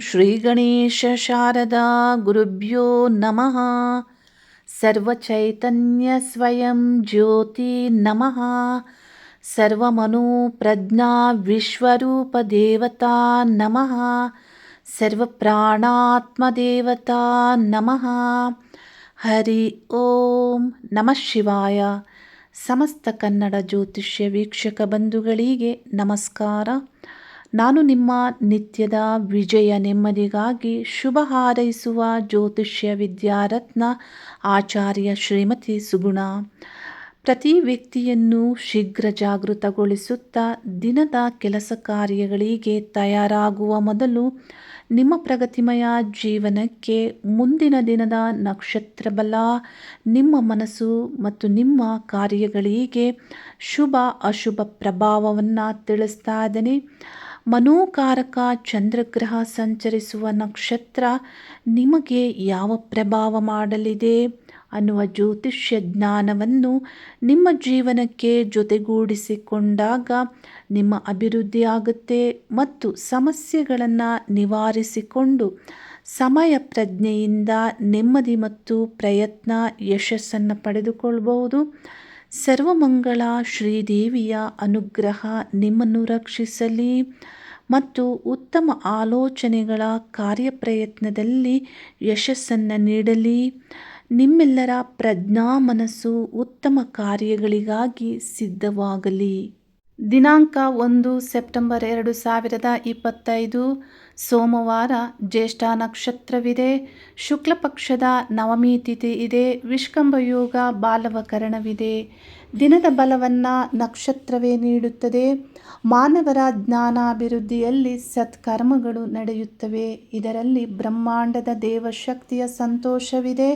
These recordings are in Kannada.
ಶ್ರೀಗಣೇಶ ಶಾರದಾ ಗುರುಭ್ಯೋ ನಮಃ ಸರ್ವಚೈತನ್ಯ ಸ್ವಯಂ ಜ್ಯೋತಿ ನಮಃ ಸರ್ವಮನು ಪ್ರಜ್ಞಾ ವಿಶ್ವರೂಪ ದೇವತಾ ನಮಃ ಸರ್ವಪ್ರಾಣಾತ್ಮ ದೇವತಾ ನಮಃ ಹರಿ ಓಂ ನಮಃ ಶಿವಾಯ ಸಮಸ್ತ ಕನ್ನಡ ಜ್ಯೋತಿಷ್ಯ ವೀಕ್ಷಕ ಬಂಧುಗಳಿಗೆ ನಮಸ್ಕಾರ ನಾನು ನಿಮ್ಮ ನಿತ್ಯದ ವಿಜಯ ನೆಮ್ಮದಿಗಾಗಿ ಶುಭ ಹಾರೈಸುವ ಜ್ಯೋತಿಷ್ಯ ವಿದ್ಯಾರತ್ನ ಆಚಾರ್ಯ ಶ್ರೀಮತಿ ಸುಗುಣ. ಪ್ರತಿ ವ್ಯಕ್ತಿಯನ್ನು ಶೀಘ್ರ ಜಾಗೃತಗೊಳಿಸುತ್ತಾ ದಿನದ ಕೆಲಸ ಕಾರ್ಯಗಳಿಗೆ ತಯಾರಾಗುವ ಮೊದಲು ನಿಮ್ಮ ಪ್ರಗತಿಮಯ ಜೀವನಕ್ಕೆ ಮುಂದಿನ ದಿನದ ನಕ್ಷತ್ರ ಬಲ, ನಿಮ್ಮ ಮನಸ್ಸು ಮತ್ತು ನಿಮ್ಮ ಕಾರ್ಯಗಳಿಗೆ ಶುಭ ಅಶುಭ ಪ್ರಭಾವವನ್ನು ತಿಳಿಸ್ತಾ ಇದ್ದೇನೆ. ಮನೋಕಾರಕ ಚಂದ್ರಗ್ರಹ ಸಂಚರಿಸುವ ನಕ್ಷತ್ರ ನಿಮಗೆ ಯಾವ ಪ್ರಭಾವ ಮಾಡಲಿದೆ? ಅನ್ನುವ ಜ್ಯೋತಿಷ್ಯ ಜ್ಞಾನವನ್ನು ನಿಮ್ಮ ಜೀವನಕ್ಕೆ ಜೊತೆಗೂಡಿಸಿಕೊಂಡಾಗ ನಿಮ್ಮ ಅಭಿವೃದ್ಧಿ ಆಗುತ್ತೆ ಮತ್ತು ಸಮಸ್ಯೆಗಳನ್ನು ನಿವಾರಿಸಿಕೊಂಡು ಸಮಯ ಪ್ರಜ್ಞೆಯಿಂದ ನೆಮ್ಮದಿ ಮತ್ತು ಪ್ರಯತ್ನ ಯಶಸ್ಸನ್ನು ಪಡೆದುಕೊಳ್ಳಬಹುದು ಸರ್ವಮಂಗಳ ಶ್ರೀದೇವಿಯ ಅನುಗ್ರಹ ನಿಮ್ಮನ್ನು ರಕ್ಷಿಸಲಿ. ಮತ್ತು ಉತ್ತಮ ಆಲೋಚನೆಗಳ ಕಾರ್ಯಪ್ರಯತ್ನದಲ್ಲಿ ಯಶಸ್ಸನ್ನು ನೀಡಲಿ. ನಿಮ್ಮೆಲ್ಲರ ಪ್ರಜ್ಞಾ ಮನಸ್ಸು ಉತ್ತಮ ಕಾರ್ಯಗಳಿಗಾಗಿ ಸಿದ್ಧವಾಗಲಿ. ದಿನಾಂಕ ಒಂದು ಸೆಪ್ಟೆಂಬರ್ ಎರಡು ಸಾವಿರದ ಇಪ್ಪತ್ತೈದು. ಸೋಮವಾರ ಜ್ಯೇಷ್ಠ ನಕ್ಷತ್ರವಿದೆ. ಶುಕ್ಲ ಪಕ್ಷದ ನವಮಿ ತಿಥಿ ಇದೆ. ವಿಷ್ಕಂಭ ಯೋಗ ಬಾಲವಕರಣವಿದೆ. ದಿನದ ಬಲವನ್ನು ನಕ್ಷತ್ರವೇ ನೀಡುತ್ತದೆ. ಮಾನವರ ಜ್ಞಾನಾಭಿವೃದ್ಧಿಯಲ್ಲಿ ಸತ್ಕರ್ಮಗಳು ನಡೆಯುತ್ತವೆ. ಇದರಲ್ಲಿ ಬ್ರಹ್ಮಾಂಡದ ದೇವಶಕ್ತಿಯ ಸಂತೋಷವಿದೆ.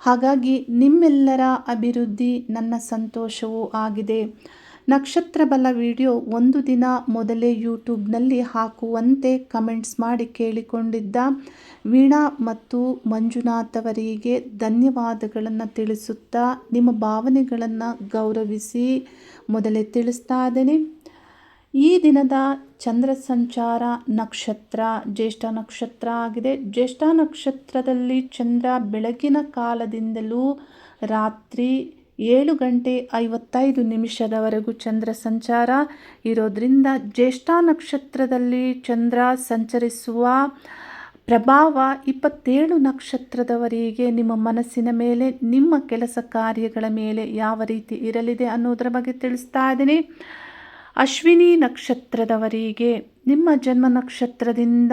ಹಾಗಾಗಿ ನಿಮ್ಮೆಲ್ಲರ ಅಭಿವೃದ್ಧಿ ನನ್ನ ಸಂತೋಷವೂ ಆಗಿದೆ. ನಕ್ಷತ್ರ ಬಲ ವಿಡಿಯೋ ಒಂದು ದಿನ ಮೊದಲೇ ಯೂಟ್ಯೂಬ್ನಲ್ಲಿ ಹಾಕುವಂತೆ ಕಮೆಂಟ್ಸ್ ಮಾಡಿ ಕೇಳಿಕೊಂಡಿದ್ದ. ವೀಣಾ ಮತ್ತು ಮಂಜುನಾಥ್ ಅವರಿಗೆ ಧನ್ಯವಾದಗಳನ್ನು ತಿಳಿಸುತ್ತಾ ನಿಮ್ಮ ಭಾವನೆಗಳನ್ನು ಗೌರವಿಸಿ ಮೊದಲೇ ತಿಳಿಸ್ತಾ ಇದ್ದೇನೆ. ಈ ದಿನದ ಚಂದ್ರ ಸಂಚಾರ ನಕ್ಷತ್ರ, ಜ್ಯೇಷ್ಠ ನಕ್ಷತ್ರ ಆಗಿದೆ. ಜ್ಯೇಷ್ಠ ನಕ್ಷತ್ರದಲ್ಲಿ ಚಂದ್ರ ಬೆಳಗಿನ ಕಾಲದಿಂದಲೂ ರಾತ್ರಿ ಏಳು ಗಂಟೆ ಐವತ್ತೈದು ನಿಮಿಷದವರೆಗೂ ಚಂದ್ರ ಸಂಚಾರ ಇರೋದರಿಂದ ಜ್ಯೇಷ್ಠ ನಕ್ಷತ್ರದಲ್ಲಿ ಚಂದ್ರ ಸಂಚರಿಸುವ ಪ್ರಭಾವ ಇಪ್ಪತ್ತೇಳು ನಕ್ಷತ್ರದವರಿಗೆ ನಿಮ್ಮ ಮನಸ್ಸಿನ ಮೇಲೆ, ನಿಮ್ಮ ಕೆಲಸ ಕಾರ್ಯಗಳ ಮೇಲೆ ಯಾವ ರೀತಿ ಇರಲಿದೆ ಅನ್ನೋದರ ಬಗ್ಗೆ ತಿಳಿಸ್ತಾ ಇದ್ದೀನಿ. ಅಶ್ವಿನಿ ನಕ್ಷತ್ರದವರಿಗೆ ನಿಮ್ಮ ಜನ್ಮ ನಕ್ಷತ್ರದಿಂದ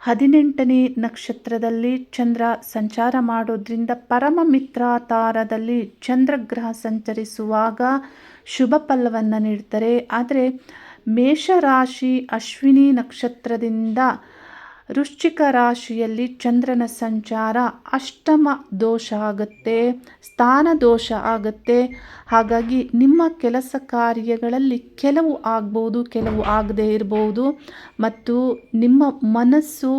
ಹದಿನೆಂಟನೇ ನಕ್ಷತ್ರದಲ್ಲಿ ಚಂದ್ರ ಸಂಚಾರ ಮಾಡೋದ್ರಿಂದ ಪರಮ ಮಿತ್ರಾತಾರದಲ್ಲಿ ಚಂದ್ರಗ್ರಹ ಸಂಚರಿಸುವಾಗ ಶುಭ ಫಲವನ್ನು ನೀಡ್ತಾರೆ. ಆದರೆ ಮೇಷರಾಶಿ ಅಶ್ವಿನಿ ನಕ್ಷತ್ರದಿಂದ ವೃಶ್ಚಿಕ ರಾಶಿಯಲ್ಲಿ ಚಂದ್ರನ ಸಂಚಾರ ಅಷ್ಟಮ ದೋಷ ಆಗುತ್ತೆ, ಸ್ಥಾನ ದೋಷ ಆಗುತ್ತೆ. ಹಾಗಾಗಿ ನಿಮ್ಮ ಕೆಲಸ ಕಾರ್ಯಗಳಲ್ಲಿ ಕೆಲವು ಆಗ್ಬೋದು, ಕೆಲವು ಆಗದೇ ಇರ್ಬೋದು. ಮತ್ತು ನಿಮ್ಮ ಮನಸ್ಸು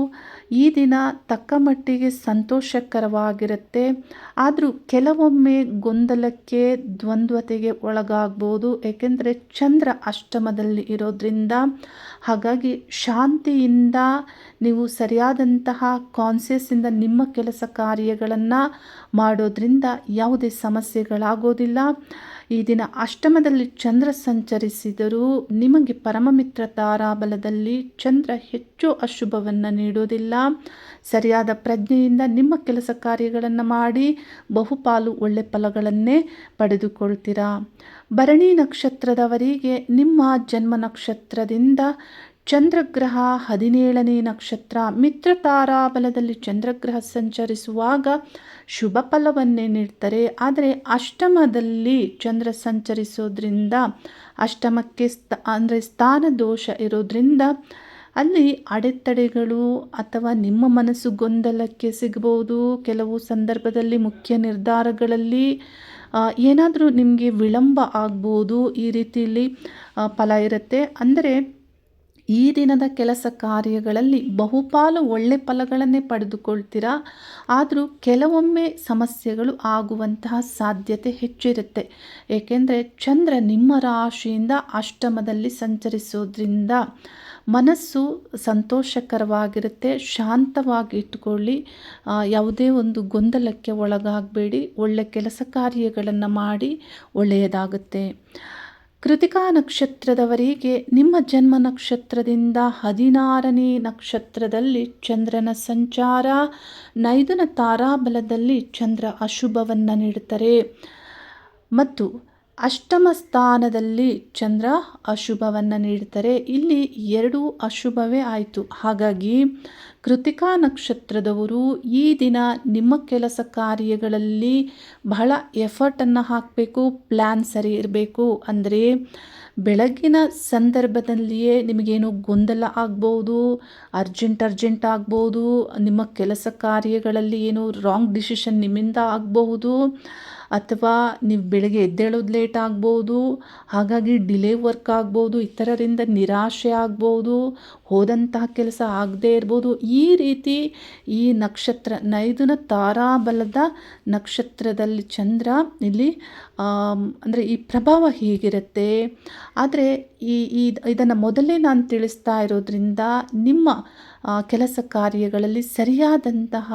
ಈ ದಿನ ತಕ್ಕ ಮಟ್ಟಿಗೆ ಸಂತೋಷಕರವಾಗಿರುತ್ತೆ. ಆದರೂ ಕೆಲವೊಮ್ಮೆ ಗೊಂದಲಕ್ಕೆ ದ್ವಂದ್ವತೆಗೆ ಒಳಗಾಗ್ಬೋದು. ಏಕೆಂದರೆ ಚಂದ್ರ ಅಷ್ಟಮದಲ್ಲಿ ಇರೋದ್ರಿಂದ ಹಾಗಾಗಿ ಶಾಂತಿಯಿಂದ ನೀವು ಸರಿಯಾದಂತಹ ಕಾನ್ಸಿಯಸ್ಸಿಂದ ನಿಮ್ಮ ಕೆಲಸ ಕಾರ್ಯಗಳನ್ನು ಮಾಡೋದ್ರಿಂದ ಯಾವುದೇ ಸಮಸ್ಯೆಗಳಾಗೋದಿಲ್ಲ. ಈ ದಿನ ಅಷ್ಟಮದಲ್ಲಿ ಚಂದ್ರ ಸಂಚರಿಸಿದರೂ ನಿಮಗೆ ಪರಮಮಿತ್ರ ತಾರಾಬಲದಲ್ಲಿ ಚಂದ್ರ ಹೆಚ್ಚು ಅಶುಭವನ್ನು ನೀಡುವುದಿಲ್ಲ. ಸರಿಯಾದ ಪ್ರಜ್ಞೆಯಿಂದ ನಿಮ್ಮ ಕೆಲಸ ಕಾರ್ಯಗಳನ್ನು ಮಾಡಿ ಬಹುಪಾಲು ಒಳ್ಳೆ ಫಲಗಳನ್ನೇ ಪಡೆದುಕೊಳ್ತೀರಾ. ಭರಣಿ ನಕ್ಷತ್ರದವರಿಗೆ ನಿಮ್ಮ ಜನ್ಮ ನಕ್ಷತ್ರದಿಂದ ಚಂದ್ರಗ್ರಹ ಹದಿನೇಳನೇ ನಕ್ಷತ್ರ ಮಿತ್ರ ತಾರಾಬಲದಲ್ಲಿ ಚಂದ್ರಗ್ರಹ ಸಂಚರಿಸುವಾಗ ಶುಭ ಫಲವನ್ನೇ ನೀಡ್ತಾರೆ. ಆದರೆ ಅಷ್ಟಮದಲ್ಲಿ ಚಂದ್ರ ಸಂಚರಿಸೋದ್ರಿಂದ, ಅಷ್ಟಮಕ್ಕೆ ಸ್ಥ, ಅಂದರೆ ಸ್ಥಾನ ದೋಷ ಇರೋದ್ರಿಂದ ಅಲ್ಲಿ ಅಡೆತಡೆಗಳು ಅಥವಾ ನಿಮ್ಮ ಮನಸ್ಸು ಗೊಂದಲಕ್ಕೆ ಸಿಗಬಹುದು ಕೆಲವು ಸಂದರ್ಭದಲ್ಲಿ ಮುಖ್ಯ ನಿರ್ಧಾರಗಳಲ್ಲಿ ಏನಾದರೂ ನಿಮಗೆ ವಿಳಂಬ ಆಗ್ಬೋದು ಈ ರೀತಿಯಲ್ಲಿ ಫಲ ಇರುತ್ತೆ. ಅಂದರೆ ಈ ದಿನದ ಕೆಲಸ ಕಾರ್ಯಗಳಲ್ಲಿ ಬಹುಪಾಲು ಒಳ್ಳೆ ಫಲಗಳನ್ನೇ ಪಡೆದುಕೊಳ್ತೀರಾ? ಆದರೂ ಕೆಲವೊಮ್ಮೆ ಸಮಸ್ಯೆಗಳು ಆಗುವಂತಹ ಸಾಧ್ಯತೆ ಹೆಚ್ಚಿರುತ್ತೆ. ಏಕೆಂದರೆ ಚಂದ್ರ ನಿಮ್ಮ ರಾಶಿಯಿಂದ ಅಷ್ಟಮದಲ್ಲಿ ಸಂಚರಿಸೋದ್ರಿಂದ ಮನಸ್ಸು ಸಂತೋಷಕರವಾಗಿರುತ್ತೆ. ಶಾಂತವಾಗಿ ಇಟ್ಕೊಳ್ಳಿ ಯಾವುದೇ ಒಂದು ಗೊಂದಲಕ್ಕೆ ಒಳಗಾಗಬೇಡಿ. ಒಳ್ಳೆ ಕೆಲಸ ಕಾರ್ಯಗಳನ್ನು ಮಾಡಿ ಒಳ್ಳೆಯದಾಗುತ್ತೆ. ಕೃತಿಕಾ ನಕ್ಷತ್ರದವರಿಗೆ ನಿಮ್ಮ ಜನ್ಮ ನಕ್ಷತ್ರದಿಂದ ಹದಿನಾರನೇ ನಕ್ಷತ್ರದಲ್ಲಿ ಚಂದ್ರನ ಸಂಚಾರ, ನೈದನ ತಾರಾಬಲದಲ್ಲಿ ಚಂದ್ರ ಅಶುಭವನ್ನು ನೀಡುತ್ತಾರೆ. ಮತ್ತು ಅಷ್ಟಮ ಸ್ಥಾನದಲ್ಲಿ ಚಂದ್ರ ಅಶುಭವನ್ನು ನೀಡ್ತಾರೆ. ಇಲ್ಲಿ ಎರಡು ಅಶುಭವೇ ಆಯಿತು. ಹಾಗಾಗಿ ಕೃತಿಕಾ ನಕ್ಷತ್ರದವರು ಈ ದಿನ ನಿಮ್ಮ ಕೆಲಸ ಕಾರ್ಯಗಳಲ್ಲಿ ಬಹಳ ಎಫರ್ಟನ್ನು ಹಾಕಬೇಕು ಪ್ಲ್ಯಾನ್ ಸರಿ ಇರಬೇಕು. ಅಂದರೆ ಬೆಳಗಿನ ಸಂದರ್ಭದಲ್ಲಿಯೇ ನಿಮಗೇನು ಗೊಂದಲ ಆಗ್ಬೋದು ಅರ್ಜೆಂಟ್ ಅರ್ಜೆಂಟ್ ಆಗ್ಬೋದು, ನಿಮ್ಮ ಕೆಲಸ ಕಾರ್ಯಗಳಲ್ಲಿ ಏನು ರಾಂಗ್ ಡಿಸಿಷನ್ ನಿಮ್ಮಿಂದ ಆಗಬಹುದು ಅಥವಾ ನೀವು ಬೆಳಗ್ಗೆ ಎದ್ದೇಳೋದು ಲೇಟ್ ಆಗ್ಬೋದು, ಹಾಗಾಗಿ ಡಿಲೇ ವರ್ಕ್ ಆಗ್ಬೋದು, ಇತರರಿಂದ ನಿರಾಶೆ ಆಗ್ಬೋದು, ಹೋದಂತಹ ಕೆಲಸ ಆಗದೇ ಇರ್ಬೋದು. ಈ ರೀತಿ ಈ ನಕ್ಷತ್ರ, ನೈದುನ ತಾರಾಬಲದ ನಕ್ಷತ್ರದಲ್ಲಿ ಚಂದ್ರ ಇಲ್ಲಿ ಅಂದರೆ ಈ ಪ್ರಭಾವ ಹೀಗಿರುತ್ತೆ. ಆದರೆ ಈ, ಇದನ್ನು ಮೊದಲೇ ನಾನು ತಿಳಿಸ್ತಾ ಇರೋದ್ರಿಂದ ನಿಮ್ಮ ಕೆಲಸ ಕಾರ್ಯಗಳಲ್ಲಿ ಸರಿಯಾದಂತಹ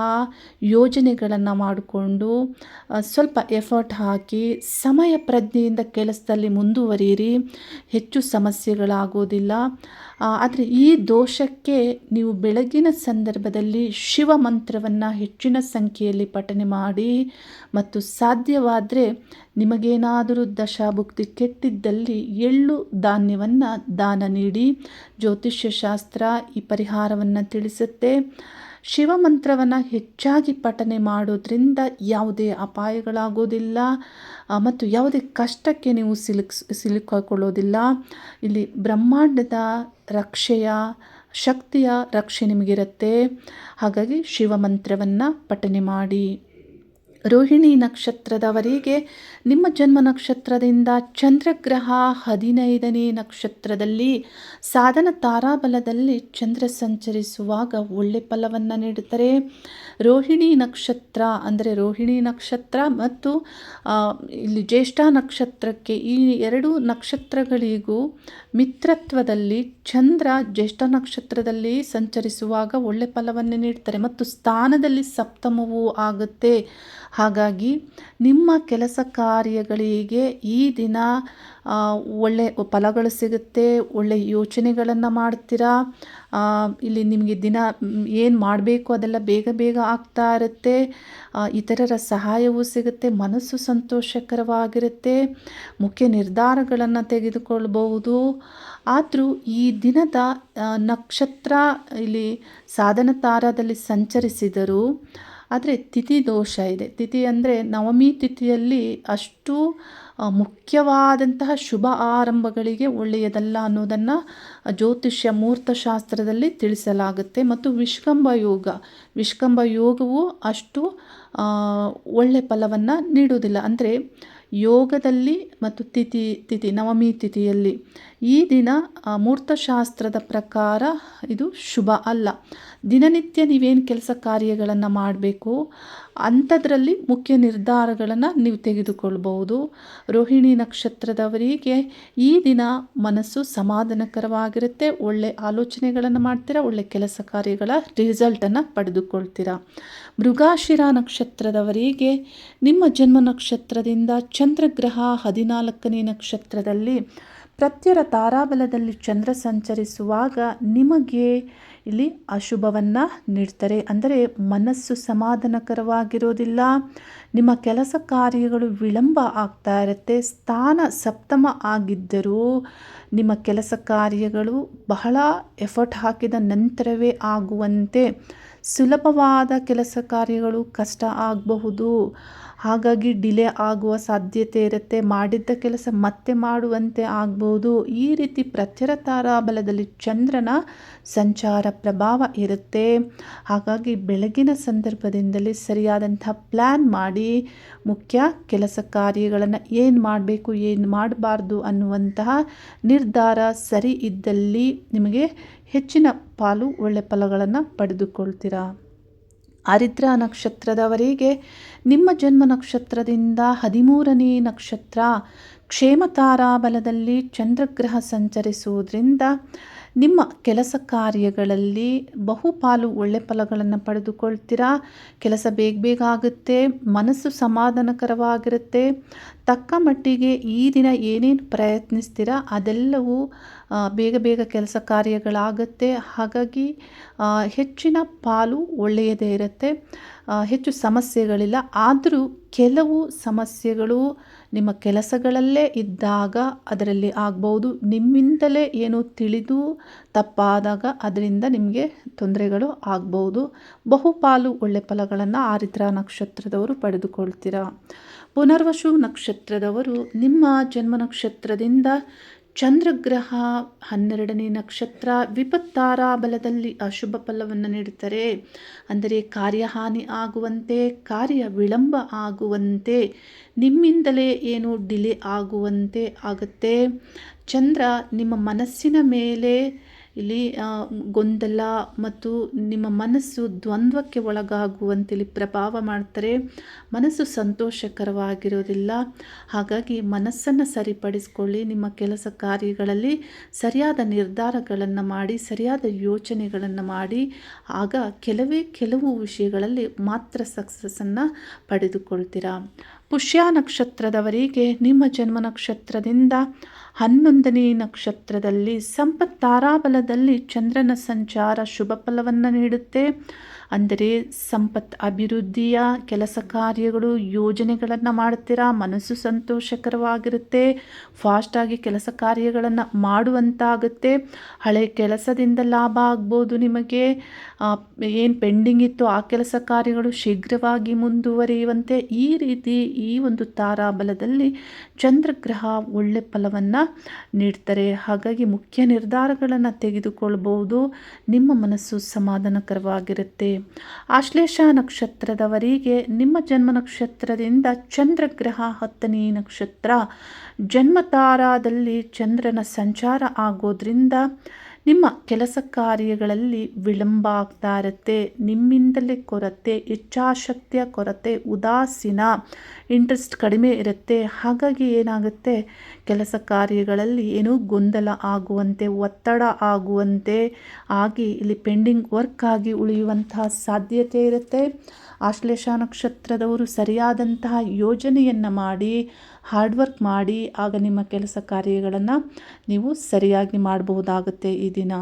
ಯೋಜನೆಗಳನ್ನು ಮಾಡಿಕೊಂಡು ಸ್ವಲ್ಪ ಎಫರ್ಟ್ ಹಾಕಿ ಸಮಯ ಪ್ರಜ್ಞೆಯಿಂದ ಕೆಲಸದಲ್ಲಿ ಮುಂದುವರಿಯಿರಿ. ಹೆಚ್ಚು ಸಮಸ್ಯೆಗಳಾಗೋದಿಲ್ಲ. ಆದರೆ ಈ ದೋಷಕ್ಕೆ ನೀವು ಬೆಳಗಿನ ಸಂದರ್ಭದಲ್ಲಿ ಶಿವ ಮಂತ್ರವನ್ನು ಹೆಚ್ಚಿನ ಸಂಖ್ಯೆಯಲ್ಲಿ ಪಠನೆ ಮಾಡಿ ಮತ್ತು ಸಾಧ್ಯವಾದರೆ ನಿಮಗೇನಾದರೂ ದಶಾಭುಕ್ತಿ ಕೆಟ್ಟಿದ್ದಲ್ಲಿ ಎಳ್ಳು ಧಾನ್ಯವನ್ನು ದಾನ ನೀಡಿ ಜ್ಯೋತಿಷ್ಯ ಶಾಸ್ತ್ರ ಈ ಪರಿಹಾರವನ್ನು ತಿಳಿಸುತ್ತೆ. ಶಿವಮಂತ್ರವನ್ನು ಹೆಚ್ಚಾಗಿ ಪಠನೆ ಮಾಡೋದ್ರಿಂದ ಯಾವುದೇ ಅಪಾಯಗಳಾಗೋದಿಲ್ಲ ಮತ್ತು ಯಾವುದೇ ಕಷ್ಟಕ್ಕೆ ನೀವು ಸಿಲುಕ್ಸ್, ಸಿಲುಕಿಕೊಳ್ಳೋದಿಲ್ಲ. ಇಲ್ಲಿ ಬ್ರಹ್ಮಾಂಡದ ರಕ್ಷೆಯ, ಶಕ್ತಿಯ ರಕ್ಷೆ ನಿಮಗಿರುತ್ತೆ. ಹಾಗಾಗಿ ಶಿವಮಂತ್ರವನ್ನು ಪಠನೆ ಮಾಡಿ. ರೋಹಿಣಿ ನಕ್ಷತ್ರದವರಿಗೆ ನಿಮ್ಮ ಜನ್ಮ ನಕ್ಷತ್ರದಿಂದ ಚಂದ್ರಗ್ರಹ ಹದಿನೈದನೇ ನಕ್ಷತ್ರದಲ್ಲಿ ಸಾಧನ ತಾರಾಬಲದಲ್ಲಿ ಚಂದ್ರ ಸಂಚರಿಸುವಾಗ ಒಳ್ಳೆ ಫಲವನ್ನು ನೀಡುತ್ತಾರೆ. ರೋಹಿಣಿ ನಕ್ಷತ್ರ ಅಂದರೆ ರೋಹಿಣಿ ನಕ್ಷತ್ರ ಮತ್ತು ಇಲ್ಲಿ ಜ್ಯೇಷ್ಠ ನಕ್ಷತ್ರಕ್ಕೆ ಈ ಎರಡು ನಕ್ಷತ್ರಗಳಿಗೂ ಮಿತ್ರತ್ವದಲ್ಲಿ ಚಂದ್ರ ಜ್ಯೇಷ್ಠ ನಕ್ಷತ್ರದಲ್ಲಿ ಸಂಚರಿಸುವಾಗ ಒಳ್ಳೆ ಫಲವನ್ನು ನೀಡ್ತಾರೆ. ಮತ್ತು ಸ್ಥಾನದಲ್ಲಿ ಸಪ್ತಮವೂ ಆಗುತ್ತೆ. ಹಾಗಾಗಿ ನಿಮ್ಮ ಕೆಲಸ ಕಾರ್ಯಗಳಿಗೆ ಈ ದಿನ ಒಳ್ಳೆ ಫಲಗಳು ಸಿಗುತ್ತೆ, ಒಳ್ಳೆ ಯೋಚನೆಗಳನ್ನು ಮಾಡ್ತೀರಾ? ಇಲ್ಲಿ ನಿಮಗೆ ದಿನ, ಏನು ಮಾಡಬೇಕು ಅದೆಲ್ಲ ಬೇಗ ಬೇಗ ಆಗ್ತಾ ಇರುತ್ತೆ. ಇತರರ ಸಹಾಯವೂ ಸಿಗುತ್ತೆ, ಮನಸ್ಸು ಸಂತೋಷಕರವಾಗಿರುತ್ತೆ, ಮುಖ್ಯ ನಿರ್ಧಾರಗಳನ್ನು ತೆಗೆದುಕೊಳ್ಳಬಹುದು ಆದರೂ ಈ ದಿನದ ನಕ್ಷತ್ರ, ಇಲ್ಲಿ ಸಾಧನ ತಾರದಲ್ಲಿ ಸಂಚರಿಸಿದರೂ ಆದರೆ ತಿಥಿ ದೋಷ ಇದೆ. ತಿಥಿ ಅಂದರೆ ನವಮಿ ತಿಥಿಯಲ್ಲಿ ಅಷ್ಟು ಮುಖ್ಯವಾದಂತಹ ಶುಭ ಆರಂಭಗಳಿಗೆ ಒಳ್ಳೆಯದಲ್ಲ ಅನ್ನೋದನ್ನು ಜ್ಯೋತಿಷ್ಯ ಮೂರ್ತಶಾಸ್ತ್ರದಲ್ಲಿ ತಿಳಿಸಲಾಗುತ್ತೆ. ಮತ್ತು ವಿಷ್ಕಂಬ ಯೋಗ ವಿಷ್ಕಂಬ ಯೋಗವು ಅಷ್ಟು ಒಳ್ಳೆ ಫಲವನ್ನು ನೀಡುವುದಿಲ್ಲ. ಅಂದರೆ ಯೋಗದಲ್ಲಿ ಮತ್ತು ತಿಥಿ ತಿಥಿ, ನವಮಿ ತಿಥಿಯಲ್ಲಿ ಈ ದಿನ ಮೂರ್ತಶಾಸ್ತ್ರದ ಪ್ರಕಾರ ಇದು ಶುಭ ಅಲ್ಲ. ದಿನನಿತ್ಯ ನೀವೇನು ಕೆಲಸ ಕಾರ್ಯಗಳನ್ನು ಮಾಡಬೇಕು ಅಂಥದ್ರಲ್ಲಿ ಮುಖ್ಯ ನಿರ್ಧಾರಗಳನ್ನು ನೀವು ತೆಗೆದುಕೊಳ್ಬಹುದು. ರೋಹಿಣಿ ನಕ್ಷತ್ರದವರಿಗೆ ಈ ದಿನ ಮನಸ್ಸು ಸಮಾಧಾನಕರವಾಗಿರುತ್ತೆ. ಒಳ್ಳೆ ಆಲೋಚನೆಗಳನ್ನು ಮಾಡ್ತೀರಾ, ಒಳ್ಳೆ ಕೆಲಸ ಕಾರ್ಯಗಳ ರಿಸಲ್ಟನ್ನು ಪಡೆದುಕೊಳ್ತೀರಾ. ಮೃಗಾಶಿರ ನಕ್ಷತ್ರದವರಿಗೆ ನಿಮ್ಮ ಜನ್ಮ ನಕ್ಷತ್ರದಿಂದ ಚಂದ್ರಗ್ರಹ ಹದಿನಾಲ್ಕನೇ ನಕ್ಷತ್ರದಲ್ಲಿ ಪ್ರತ್ಯರ ತಾರಾಬಲದಲ್ಲಿ ಚಂದ್ರ ಸಂಚರಿಸುವಾಗ ನಿಮಗೆ ಇಲ್ಲಿ ಅಶುಭವನ್ನು ನೀಡ್ತಾರೆ. ಅಂದರೆ ಮನಸ್ಸು ಸಮಾಧಾನಕರವಾಗಿರೋದಿಲ್ಲ, ನಿಮ್ಮ ಕೆಲಸ ಕಾರ್ಯಗಳು ವಿಳಂಬ ಆಗ್ತಾ ಇರುತ್ತೆ, ಸ್ಥಾನ ಸಪ್ತಮ ಆಗಿದ್ದರೂ ನಿಮ್ಮ ಕೆಲಸ ಕಾರ್ಯಗಳು ಬಹಳ ಎಫರ್ಟ್ ಹಾಕಿದ ನಂತರವೇ ಆಗುವಂತೆ ಸುಲಭವಾದ ಕೆಲಸ ಕಾರ್ಯಗಳು ಕಷ್ಟ ಆಗಬಹುದು. ಹಾಗಾಗಿ ಡಿಲೇ ಆಗುವ ಸಾಧ್ಯತೆ ಇರುತ್ತೆ. ಮಾಡಿದ್ದ ಕೆಲಸ ಮತ್ತೆ ಮಾಡುವಂತೆ ಆಗ್ಬೋದು ಈ ರೀತಿ ಪ್ರಚರ ತಾರಾಬಲದಲ್ಲಿ ಚಂದ್ರನ ಸಂಚಾರ ಪ್ರಭಾವ ಇರುತ್ತೆ. ಹಾಗಾಗಿ ಬೆಳಗಿನ ಸಂದರ್ಭದಿಂದಲೇ ಸರಿಯಾದಂಥ ಪ್ಲ್ಯಾನ್ ಮಾಡಿ, ಮುಖ್ಯ ಕೆಲಸ ಕಾರ್ಯಗಳನ್ನು ಏನು ಮಾಡಬೇಕು, ಏನು ಮಾಡಬಾರ್ದು ಅನ್ನುವಂತಹ ನಿರ್ಧಾರ ಸರಿ ಇದ್ದಲ್ಲಿ ನಿಮಗೆ ಹೆಚ್ಚಿನ ಪಾಲು ಒಳ್ಳೆ ಫಲಗಳನ್ನು ಪಡೆದುಕೊಳ್ತೀರಾ? ಆರಿದ್ರ ನಕ್ಷತ್ರದವರಿಗೆ ನಿಮ್ಮ ಜನ್ಮ ನಕ್ಷತ್ರದಿಂದ ಹದಿಮೂರನೇ ನಕ್ಷತ್ರ ಕ್ಷೇಮ ತಾರಾಬಲದಲ್ಲಿ ಚಂದ್ರಗ್ರಹ ಸಂಚರಿಸುವುದರಿಂದ ನಿಮ್ಮ ಕೆಲಸ ಕಾರ್ಯಗಳಲ್ಲಿ ಬಹುಪಾಲು ಒಳ್ಳೆ ಫಲಗಳನ್ನು ಪಡೆದುಕೊಳ್ತೀರಾ? ಕೆಲಸ ಬೇಗ ಬೇಗ ಆಗುತ್ತೆ, ಮನಸ್ಸು ಸಮಾಧಾನಕರವಾಗಿರುತ್ತೆ. ತಕ್ಕ ಮಟ್ಟಿಗೆ ಈ ದಿನ ಏನೇನು ಪ್ರಯತ್ನಿಸ್ತೀರಾ? ಅದೆಲ್ಲವೂ ಬೇಗ ಬೇಗ ಕೆಲಸ ಕಾರ್ಯಗಳಾಗುತ್ತೆ. ಹಾಗಾಗಿ ಹೆಚ್ಚಿನ ಪಾಲು ಒಳ್ಳೆಯದೇ ಇರುತ್ತೆ. ಹೆಚ್ಚು ಸಮಸ್ಯೆಗಳಿಲ್ಲ. ಆದರೂ ಕೆಲವು ಸಮಸ್ಯೆಗಳು ನಿಮ್ಮ ಕೆಲಸಗಳಲ್ಲೇ ಇದ್ದಾಗ ಅದರಲ್ಲಿ ಆಗ್ಬೋದು ನಿಮ್ಮಿಂದಲೇ ಏನು ತಿಳಿದು ತಪ್ಪಾದಾಗ ಅದರಿಂದ ನಿಮಗೆ ತೊಂದರೆಗಳು ಆಗ್ಬೋದು ಬಹುಪಾಲು ಒಳ್ಳೆ ಫಲಗಳನ್ನು ಆರಿದ್ರ ನಕ್ಷತ್ರದವರು ಪಡೆದುಕೊಳ್ತೀರ. ಪುನರ್ವಸು ನಕ್ಷತ್ರದವರು ನಿಮ್ಮ ಜನ್ಮ ನಕ್ಷತ್ರದಿಂದ ಚಂದ್ರಗ್ರಹ ಹನ್ನೆರಡನೇ ನಕ್ಷತ್ರ ವಿಪತ್ತಾರ ಬಲದಲ್ಲಿ ಅಶುಭ ಫಲವನ್ನು ನೀಡುತ್ತಾರೆ. ಅಂದರೆ ಕಾರ್ಯಹಾನಿ ಆಗುವಂತೆ, ಕಾರ್ಯ ವಿಳಂಬ ಆಗುವಂತೆ, ನಿಮ್ಮಿಂದಲೇ ಏನು ಡಿಲೇ ಆಗುವಂತೆ ಆಗುತ್ತೆ. ಚಂದ್ರ ನಿಮ್ಮ ಮನಸ್ಸಿನ ಮೇಲೆ ಇಲ್ಲಿ ಗೊಂದಲ ಮತ್ತು ನಿಮ್ಮ ಮನಸ್ಸು ದ್ವಂದ್ವಕ್ಕೆ ಒಳಗಾಗುವಂತೇಳಿ ಪ್ರಭಾವ ಮಾಡ್ತಾರೆ. ಮನಸ್ಸು ಸಂತೋಷಕರವಾಗಿರೋದಿಲ್ಲ ಹಾಗಾಗಿ ಮನಸ್ಸನ್ನು ಸರಿಪಡಿಸ್ಕೊಳ್ಳಿ. ನಿಮ್ಮ ಕೆಲಸ ಕಾರ್ಯಗಳಲ್ಲಿ ಸರಿಯಾದ ನಿರ್ಧಾರಗಳನ್ನು ಮಾಡಿ, ಸರಿಯಾದ ಯೋಚನೆಗಳನ್ನು ಮಾಡಿ. ಆಗ ಕೆಲವೇ, ಕೆಲವು ವಿಷಯಗಳಲ್ಲಿ ಮಾತ್ರ ಸಕ್ಸಸ್ಸನ್ನು ಪಡೆದುಕೊಳ್ತೀರಾ. ಪುಷ್ಯ ನಕ್ಷತ್ರದವರಿಗೆ ನಿಮ್ಮ ಜನ್ಮ ನಕ್ಷತ್ರದಿಂದ ಹನ್ನೊಂದನೇ ನಕ್ಷತ್ರದಲ್ಲಿ ಸಂಪತ್ ತಾರಾಬಲದಲ್ಲಿ ಚಂದ್ರನ ಸಂಚಾರ ಶುಭ ಫಲವನ್ನು ನೀಡುತ್ತೆ. ಅಂದರೆ ಸಂಪತ್ ಅಭಿವೃದ್ಧಿಯ ಕೆಲಸ ಕಾರ್ಯಗಳು ಯೋಜನೆಗಳನ್ನು ಮಾಡ್ತೀರಾ? ಮನಸ್ಸು ಸಂತೋಷಕರವಾಗಿರುತ್ತೆ. ಫಾಸ್ಟಾಗಿ ಕೆಲಸ ಕಾರ್ಯಗಳನ್ನು ಮಾಡುವಂತಾಗುತ್ತೆ. ಹಳೆ ಕೆಲಸದಿಂದ ಲಾಭ ಆಗ್ಬೋದು ನಿಮಗೆ. ಏನು ಪೆಂಡಿಂಗ್ ಇತ್ತು ಆ ಕೆಲಸ ಕಾರ್ಯಗಳು ಶೀಘ್ರವಾಗಿ ಮುಂದುವರಿಯುವಂತೆ ಈ ರೀತಿ ಈ ಒಂದು ತಾರಾಬಲದಲ್ಲಿ ಚಂದ್ರಗ್ರಹ ಒಳ್ಳೆ ಫಲವನ್ನು ನೀಡ್ತಾರೆ. ಹಾಗಾಗಿ ಮುಖ್ಯ ನಿರ್ಧಾರಗಳನ್ನು ತೆಗೆದುಕೊಳ್ಬೋದು. ನಿಮ್ಮ ಮನಸ್ಸು ಸಮಾಧಾನಕರವಾಗಿರುತ್ತೆ. ಆಶ್ಲೇಷ ನಕ್ಷತ್ರದವರಿಗೆ ನಿಮ್ಮ ಜನ್ಮ ನಕ್ಷತ್ರದಿಂದ ಚಂದ್ರಗ್ರಹ ಹತ್ತನೇ ನಕ್ಷತ್ರ. ಜನ್ಮತಾರಾದಲ್ಲಿ ಚಂದ್ರನ ಸಂಚಾರ ಆಗೋದ್ರಿಂದ ನಿಮ್ಮ ಕೆಲಸ ಕಾರ್ಯಗಳಲ್ಲಿ ವಿಳಂಬ ಆಗ್ತಾ ಇರುತ್ತೆ ನಿಮ್ಮಿಂದಲೇ ಕೊರತೆ, ಇಚ್ಛಾಶಕ್ತಿಯ ಕೊರತೆ, ಉದಾಸೀನ ಇಂಟ್ರೆಸ್ಟ್ ಕಡಿಮೆ ಇರುತ್ತೆ. ಹಾಗಾಗಿ ಏನಾಗುತ್ತೆ? ಕೆಲಸ ಕಾರ್ಯಗಳಲ್ಲಿ ಏನೂ ಗೊಂದಲ ಆಗುವಂತೆ, ಒತ್ತಡ ಆಗುವಂತೆ ಆಗಿ ಇಲ್ಲಿ ಪೆಂಡಿಂಗ್ ವರ್ಕ್ ಆಗಿ ಉಳಿಯುವಂತಹ ಸಾಧ್ಯತೆ ಇರುತ್ತೆ. ಆಶ್ಲೇಷ ನಕ್ಷತ್ರದವರು ಸರಿಯಾದಂತಹ ಯೋಜನೆಯನ್ನು ಮಾಡಿ ಹಾರ್ಡ್ ವರ್ಕ್ ಮಾಡಿ, ಆಗ ನಿಮ್ಮ ಕೆಲಸ ಕಾರ್ಯಗಳನ್ನು ನೀವು ಸರಿಯಾಗಿ ಮಾಡಬಹುದಾಗುತ್ತೆ ಈ ದಿನ.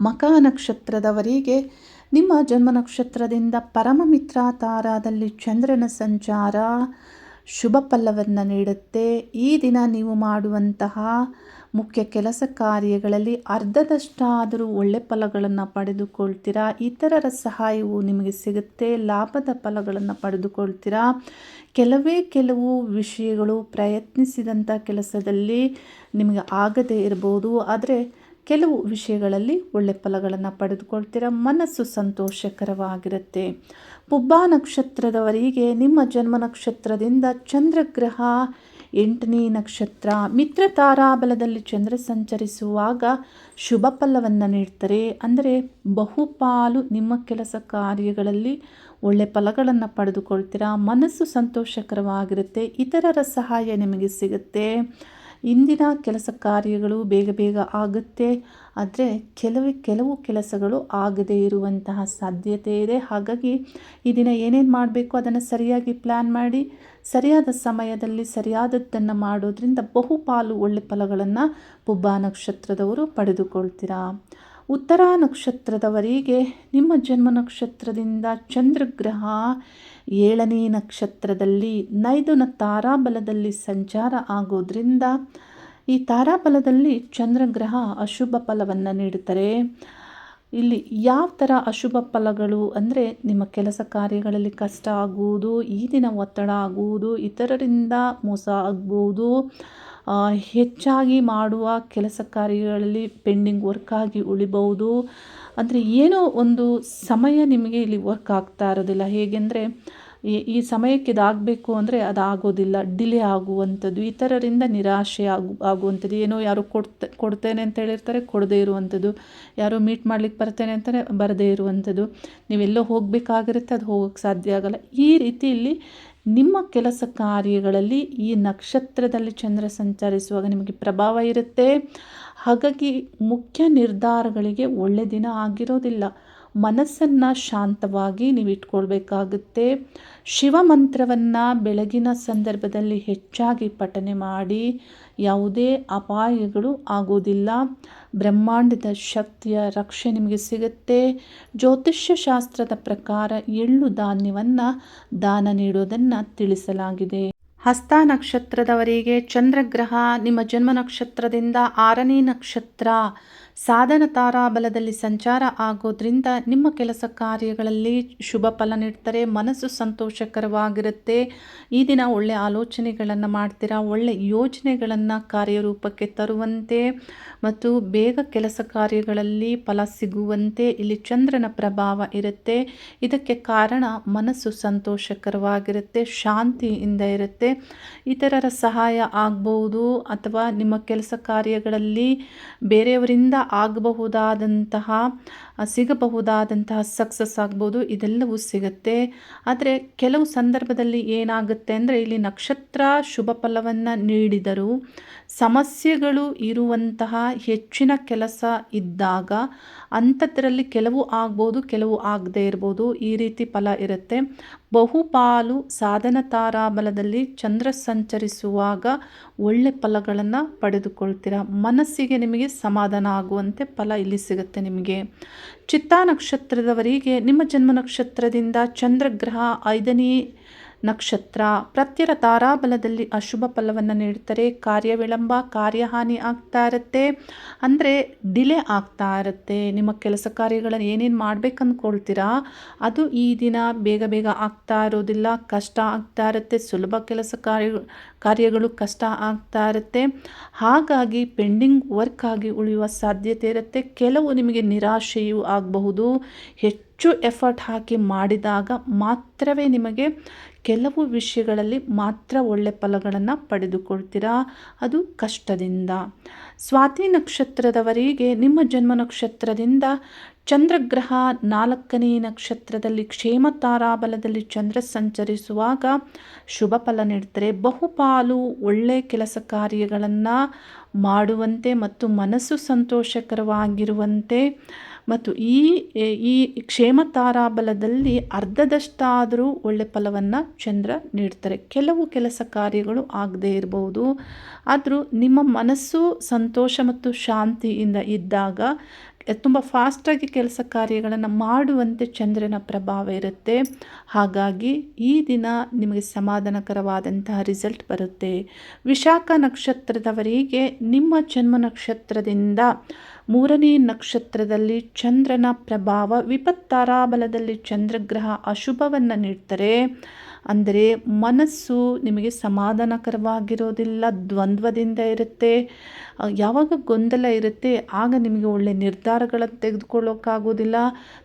ಮಕ ನಕ್ಷತ್ರದವರಿಗೆ ನಿಮ್ಮ ಜನ್ಮ ನಕ್ಷತ್ರದಿಂದ ಪರಮ ಮಿತ್ರ ತಾರಾದಲ್ಲಿ ಚಂದ್ರನ ಸಂಚಾರ ಶುಭ ಫಲವನ್ನು ನೀಡುತ್ತೆ. ಈ ದಿನ ನೀವು ಮಾಡುವಂತಹ ಮುಖ್ಯ ಕೆಲಸ ಕಾರ್ಯಗಳಲ್ಲಿ ಅರ್ಧದಷ್ಟಾದರೂ ಒಳ್ಳೆ ಫಲಗಳನ್ನು ಪಡೆದುಕೊಳ್ತೀರಾ? ಇತರರ ಸಹಾಯವು ನಿಮಗೆ ಸಿಗುತ್ತೆ, ಲಾಭದ ಫಲಗಳನ್ನು ಪಡೆದುಕೊಳ್ತೀರಾ? ಕೆಲವೇ ಕೆಲವು ವಿಷಯಗಳು ಪ್ರಯತ್ನಿಸಿದಂಥ ಕೆಲಸದಲ್ಲಿ ನಿಮಗೆ ಆಗದೇ ಇರ್ಬೋದು, ಆದರೆ ಕೆಲವು ವಿಷಯಗಳಲ್ಲಿ ಒಳ್ಳೆ ಫಲಗಳನ್ನು ಪಡೆದುಕೊಳ್ತೀರಾ? ಮನಸ್ಸು ಸಂತೋಷಕರವಾಗಿರುತ್ತೆ. ಪುಬ್ಬ ನಕ್ಷತ್ರದವರಿಗೆ ನಿಮ್ಮ ಜನ್ಮ ನಕ್ಷತ್ರದಿಂದ ಚಂದ್ರಗ್ರಹ ಎಂಟನೇ ನಕ್ಷತ್ರ. ಮಿತ್ರ ತಾರಾಬಲದಲ್ಲಿ ಚಂದ್ರ ಸಂಚರಿಸುವಾಗ ಶುಭ ಫಲವನ್ನು ನೀಡ್ತಾರೆ. ಅಂದರೆ ಬಹುಪಾಲು ನಿಮ್ಮ ಕೆಲಸ ಕಾರ್ಯಗಳಲ್ಲಿ ಒಳ್ಳೆ ಫಲಗಳನ್ನು ಪಡೆದುಕೊಳ್ತೀರಾ. ಮನಸ್ಸು ಸಂತೋಷಕರವಾಗಿರುತ್ತೆ. ಇತರರ ಸಹಾಯ ನಿಮಗೆ ಸಿಗುತ್ತೆ. ಇಂದಿನ ಕೆಲಸ ಕಾರ್ಯಗಳು ಬೇಗ ಬೇಗ ಆಗುತ್ತೆ. ಆದರೆ ಕೆಲವೇ, ಕೆಲವು ಕೆಲಸಗಳು ಆಗದೇ ಇರುವಂತಹ ಸಾಧ್ಯತೆ ಇದೆ. ಹಾಗಾಗಿ ಈ ದಿನ ಏನೇನು ಮಾಡಬೇಕು ಅದನ್ನು ಸರಿಯಾಗಿ ಪ್ಲ್ಯಾನ್ ಮಾಡಿ. ಸರಿಯಾದ ಸಮಯದಲ್ಲಿ ಸರಿಯಾದದ್ದನ್ನು ಮಾಡೋದ್ರಿಂದ ಬಹುಪಾಲು ಒಳ್ಳೆ ಫಲಗಳನ್ನು ಪುಬ್ಬ ನಕ್ಷತ್ರದವರು ಪಡೆದುಕೊಳ್ತೀರಾ? ಉತ್ತರ ನಕ್ಷತ್ರದವರಿಗೆ ನಿಮ್ಮ ಜನ್ಮ ನಕ್ಷತ್ರದಿಂದ ಚಂದ್ರಗ್ರಹ ಏಳನೇ ನಕ್ಷತ್ರದಲ್ಲಿ ನೈದುನ ತಾರಾಬಲದಲ್ಲಿ ಸಂಚಾರ ಆಗೋದ್ರಿಂದ ಈ ತಾರಾಬಲದಲ್ಲಿ ಚಂದ್ರಗ್ರಹ ಅಶುಭ ಫಲವನ್ನು ನೀಡುತ್ತಾರೆ ಇಲ್ಲಿ ಯಾವ ಥರ ಅಶುಭ ಫಲಗಳು ಅಂದರೆ ನಿಮ್ಮ ಕೆಲಸ ಕಾರ್ಯಗಳಲ್ಲಿ ಕಷ್ಟ ಆಗುವುದು, ಈ ದಿನ ಒತ್ತಡ ಆಗುವುದು, ಇತರರಿಂದ ಮೋಸ ಆಗ್ಬೋದು ಹೆಚ್ಚಾಗಿ ಮಾಡುವ ಕೆಲಸ ಕಾರ್ಯಗಳಲ್ಲಿ ಪೆಂಡಿಂಗ್ ವರ್ಕ್ ಆಗಿ ಉಳಿಬಹುದು. ಅಂದರೆ ಏನೋ ಒಂದು ಸಮಯ ನಿಮಗೆ ಇಲ್ಲಿ ವರ್ಕ್ ಆಗ್ತಾ ಇರೋದಿಲ್ಲ. ಹೇಗೆಂದರೆ ಈ ಈ ಸಮಯಕ್ಕೆ ಇದಾಗಬೇಕು ಅಂದರೆ ಅದು ಆಗೋದಿಲ್ಲ ಡಿಲೇ ಆಗುವಂಥದ್ದು, ಇತರರಿಂದ ನಿರಾಶೆ ಆಗು, ಆಗುವಂಥದ್ದು. ಏನೋ ಯಾರು ಕೊಡ್ತ, ಕೊಡ್ತೇನೆ ಅಂತ ಹೇಳಿರ್ತಾರೆ, ಕೊಡದೇ ಇರುವಂಥದ್ದು. ಯಾರೋ ಮೀಟ್ ಮಾಡ್ಲಿಕ್ಕೆ ಬರ್ತೇನೆ ಅಂತಾರೆ, ಬರದೇ ಇರುವಂಥದ್ದು. ನೀವೆಲ್ಲೋ ಹೋಗಬೇಕಾಗಿರುತ್ತೆ, ಅದು ಹೋಗೋಕ್ಕೆ ಸಾಧ್ಯ ಆಗಲ್ಲ. ಈ ರೀತಿ ಇಲ್ಲಿ ನಿಮ್ಮ ಕೆಲಸ ಕಾರ್ಯಗಳಲ್ಲಿ ಈ ನಕ್ಷತ್ರದಲ್ಲಿ ಚಂದ್ರ ಸಂಚರಿಸುವಾಗ ನಿಮಗೆ ಪ್ರಭಾವ ಇರುತ್ತೆ. ಹಾಗಾಗಿ ಮುಖ್ಯ ನಿರ್ಧಾರಗಳಿಗೆ ಒಳ್ಳೆ ದಿನ ಆಗಿರೋದಿಲ್ಲ. ಮನಸ್ಸನ್ನು ಶಾಂತವಾಗಿ ನೀವು ಇಟ್ಕೊಳ್ಬೇಕಾಗುತ್ತೆ. ಶಿವ ಮಂತ್ರವನ್ನು ಬೆಳಗಿನ ಸಂದರ್ಭದಲ್ಲಿ ಹೆಚ್ಚಾಗಿ ಪಠನೆ ಮಾಡಿ ಯಾವುದೇ ಅಪಾಯಗಳು ಆಗೋದಿಲ್ಲ ಬ್ರಹ್ಮಾಂಡದ ಶಕ್ತಿಯ ರಕ್ಷೆ ನಿಮಗೆ ಸಿಗುತ್ತೆ. ಜ್ಯೋತಿಷ್ಯ ಶಾಸ್ತ್ರದ ಪ್ರಕಾರ ಎಳ್ಳು ಧಾನ್ಯವನ್ನು ದಾನ ನೀಡೋದನ್ನು ತಿಳಿಸಲಾಗಿದೆ. ಹಸ್ತ ನಕ್ಷತ್ರದವರಿಗೆ ಚಂದ್ರಗ್ರಹ ನಿಮ್ಮ ಜನ್ಮ ನಕ್ಷತ್ರದಿಂದ ಆರನೇ ನಕ್ಷತ್ರ. ಸಾಧನ ತಾರಾಬಲದಲ್ಲಿ ಸಂಚಾರ ಆಗೋದ್ರಿಂದ ನಿಮ್ಮ ಕೆಲಸ ಕಾರ್ಯಗಳಲ್ಲಿ ಶುಭ ಫಲ ನೀಡ್ತಾರೆ, ಮನಸ್ಸು ಸಂತೋಷಕರವಾಗಿರುತ್ತೆ. ಈ ದಿನ ಒಳ್ಳೆ ಆಲೋಚನೆಗಳನ್ನು ಮಾಡ್ತೀರಾ? ಒಳ್ಳೆ ಯೋಜನೆಗಳನ್ನು ಕಾರ್ಯರೂಪಕ್ಕೆ ತರುವಂತೆ ಮತ್ತು ಬೇಗ ಕೆಲಸ ಕಾರ್ಯಗಳಲ್ಲಿ ಫಲ ಸಿಗುವಂತೆ ಇಲ್ಲಿ ಚಂದ್ರನ ಪ್ರಭಾವ ಇರುತ್ತೆ. ಇದಕ್ಕೆ ಕಾರಣ ಮನಸ್ಸು ಸಂತೋಷಕರವಾಗಿರುತ್ತೆ, ಶಾಂತಿಯಿಂದ ಇರುತ್ತೆ. ಇತರರ ಸಹಾಯ ಆಗ್ಬೋದು ಅಥವಾ ನಿಮ್ಮ ಕೆಲಸ ಕಾರ್ಯಗಳಲ್ಲಿ ಬೇರೆಯವರಿಂದ ಆಗಬಹುದಾದಂತಹ ಸಿಗಬಹುದಾದಂತಹ ಸಕ್ಸಸ್ ಆಗ್ಬೋದು, ಇದೆಲ್ಲವೂ ಸಿಗುತ್ತೆ. ಆದರೆ ಕೆಲವು ಸಂದರ್ಭದಲ್ಲಿ ಏನಾಗುತ್ತೆ ಅಂದರೆ, ಇಲ್ಲಿ ನಕ್ಷತ್ರ ಶುಭ ಫಲವನ್ನು ನೀಡಿದರೂ ಸಮಸ್ಯೆಗಳು ಇರುವಂತಹ ಹೆಚ್ಚಿನ ಕೆಲಸ ಇದ್ದಾಗ ಅಂಥದ್ರಲ್ಲಿ ಕೆಲವು ಆಗ್ಬೋದು, ಕೆಲವು ಆಗದೇ ಇರ್ಬೋದು, ಈ ರೀತಿ ಫಲ ಇರುತ್ತೆ. ಬಹುಪಾಲು ಸಾಧನ ತಾರಾಬಲದಲ್ಲಿ ಚಂದ್ರ ಸಂಚರಿಸುವಾಗ ಒಳ್ಳೆ ಫಲಗಳನ್ನು ಪಡೆದುಕೊಳ್ತೀರ? ಮನಸ್ಸಿಗೆ ನಿಮಗೆ ಸಮಾಧಾನ ಆಗುವಂತೆ ಫಲ ಇಲ್ಲಿ ಸಿಗುತ್ತೆ ನಿಮಗೆ. ಚಿತ್ತಾ ನಕ್ಷತ್ರದವರಿಗೆ ನಿಮ್ಮ ಜನ್ಮ ನಕ್ಷತ್ರದಿಂದ ಚಂದ್ರಗ್ರಹ ಐದನೇ ನಕ್ಷತ್ರ. ಪ್ರತ್ಯರ ತಾರಾಬಲದಲ್ಲಿ ಅಶುಭ ಫಲವನ್ನು ನೀಡ್ತಾರೆ ಕಾರ್ಯ ವಿಳಂಬ ಕಾರ್ಯಹಾನಿ ಆಗ್ತಾ ಇರುತ್ತೆ. ಅಂದರೆ ಡಿಲೇ ಆಗ್ತಾ ಇರುತ್ತೆ. ನಿಮ್ಮ ಕೆಲಸ ಕಾರ್ಯಗಳನ್ನು ಏನೇನು ಮಾಡ್ಬೇಕು ಅಂದ್ಕೊಳ್ತೀರಾ ಅದು ಈ ದಿನ ಬೇಗ ಬೇಗ ಆಗ್ತಾ ಇರೋದಿಲ್ಲ. ಕಷ್ಟ ಆಗ್ತಾ ಇರುತ್ತೆ. ಸುಲಭ ಕೆಲಸ ಕಾರ್ಯ, ಕಾರ್ಯಗಳು ಕಷ್ಟ ಆಗ್ತಾ ಇರುತ್ತೆ. ಹಾಗಾಗಿ ಪೆಂಡಿಂಗ್ ವರ್ಕ್ ಆಗಿ ಉಳಿಯುವ ಸಾಧ್ಯತೆ ಇರುತ್ತೆ. ಕೆಲವು ನಿಮಗೆ ನಿರಾಶೆಯೂ ಆಗಬಹುದು. ಹೆಚ್ಚು ಎಫರ್ಟ್ ಹಾಕಿ ಮಾಡಿದಾಗ ಮಾತ್ರವೇ ನಿಮಗೆ ಕೆಲವು ವಿಷಯಗಳಲ್ಲಿ ಮಾತ್ರ ಒಳ್ಳೆ ಫಲಗಳನ್ನು ಪಡೆದುಕೊಳ್ತೀರಾ? ಅದು ಕಷ್ಟದಿಂದ. ಸ್ವಾತಿ ನಕ್ಷತ್ರದವರಿಗೆ ನಿಮ್ಮ ಜನ್ಮ ನಕ್ಷತ್ರದಿಂದ ಚಂದ್ರಗ್ರಹ ನಾಲ್ಕನೇ ನಕ್ಷತ್ರದಲ್ಲಿ ಕ್ಷೇಮ ತಾರಾಬಲದಲ್ಲಿ ಚಂದ್ರ ಸಂಚರಿಸುವಾಗ ಶುಭ ಫಲ ನೀಡ್ತಾರೆ. ಬಹುಪಾಲು ಒಳ್ಳೆ ಕೆಲಸ ಕಾರ್ಯಗಳನ್ನು ಮಾಡುವಂತೆ ಮತ್ತು ಮನಸ್ಸು ಸಂತೋಷಕರವಾಗಿರುವಂತೆ ಮತ್ತು ಈ ಈ ಕ್ಷೇಮ ತಾರಾಬಲದಲ್ಲಿ ಅರ್ಧದಷ್ಟಾದರೂ ಒಳ್ಳೆ ಫಲವನ್ನು ಚಂದ್ರ ನೀಡ್ತಾರೆ. ಕೆಲವು ಕೆಲಸ ಕಾರ್ಯಗಳು ಆಗದೇ ಇರಬಹುದು ಆದರೂ ನಿಮ್ಮ ಮನಸ್ಸು ಸಂತೋಷ ಮತ್ತು ಶಾಂತಿಯಿಂದ ಇದ್ದಾಗ ತುಂಬ ಫಾಸ್ಟಾಗಿ ಕೆಲಸ ಕಾರ್ಯಗಳನ್ನು ಮಾಡುವಂತೆ ಚಂದ್ರನ ಪ್ರಭಾವ ಇರುತ್ತೆ. ಹಾಗಾಗಿ ಈ ದಿನ ನಿಮಗೆ ಸಮಾಧಾನಕರವಾದಂತಹ ರಿಸಲ್ಟ್ ಬರುತ್ತೆ. ವಿಶಾಖ ನಕ್ಷತ್ರದವರಿಗೆ ನಿಮ್ಮ ಜನ್ಮ ನಕ್ಷತ್ರದಿಂದ ಮೂರನೇ ನಕ್ಷತ್ರದಲ್ಲಿ ಚಂದ್ರನ ಪ್ರಭಾವ, ವಿಪತ್ತಾರಾಬಲದಲ್ಲಿ ಚಂದ್ರಗ್ರಹ ಅಶುಭವನ್ನು ನೀಡ್ತಾರೆ. ಅಂದರೆ ಮನಸ್ಸು ನಿಮಗೆ ಸಮಾಧಾನಕರವಾಗಿರೋದಿಲ್ಲ, ದ್ವಂದ್ವದಿಂದ ಇರುತ್ತೆ. ಯಾವಾಗ ಗೊಂದಲ ಇರುತ್ತೆ, ಆಗ ನಿಮಗೆ ಒಳ್ಳೆ ನಿರ್ಧಾರಗಳನ್ನು ತೆಗೆದುಕೊಳ್ಳೋಕ್ಕಾಗೋದಿಲ್ಲ.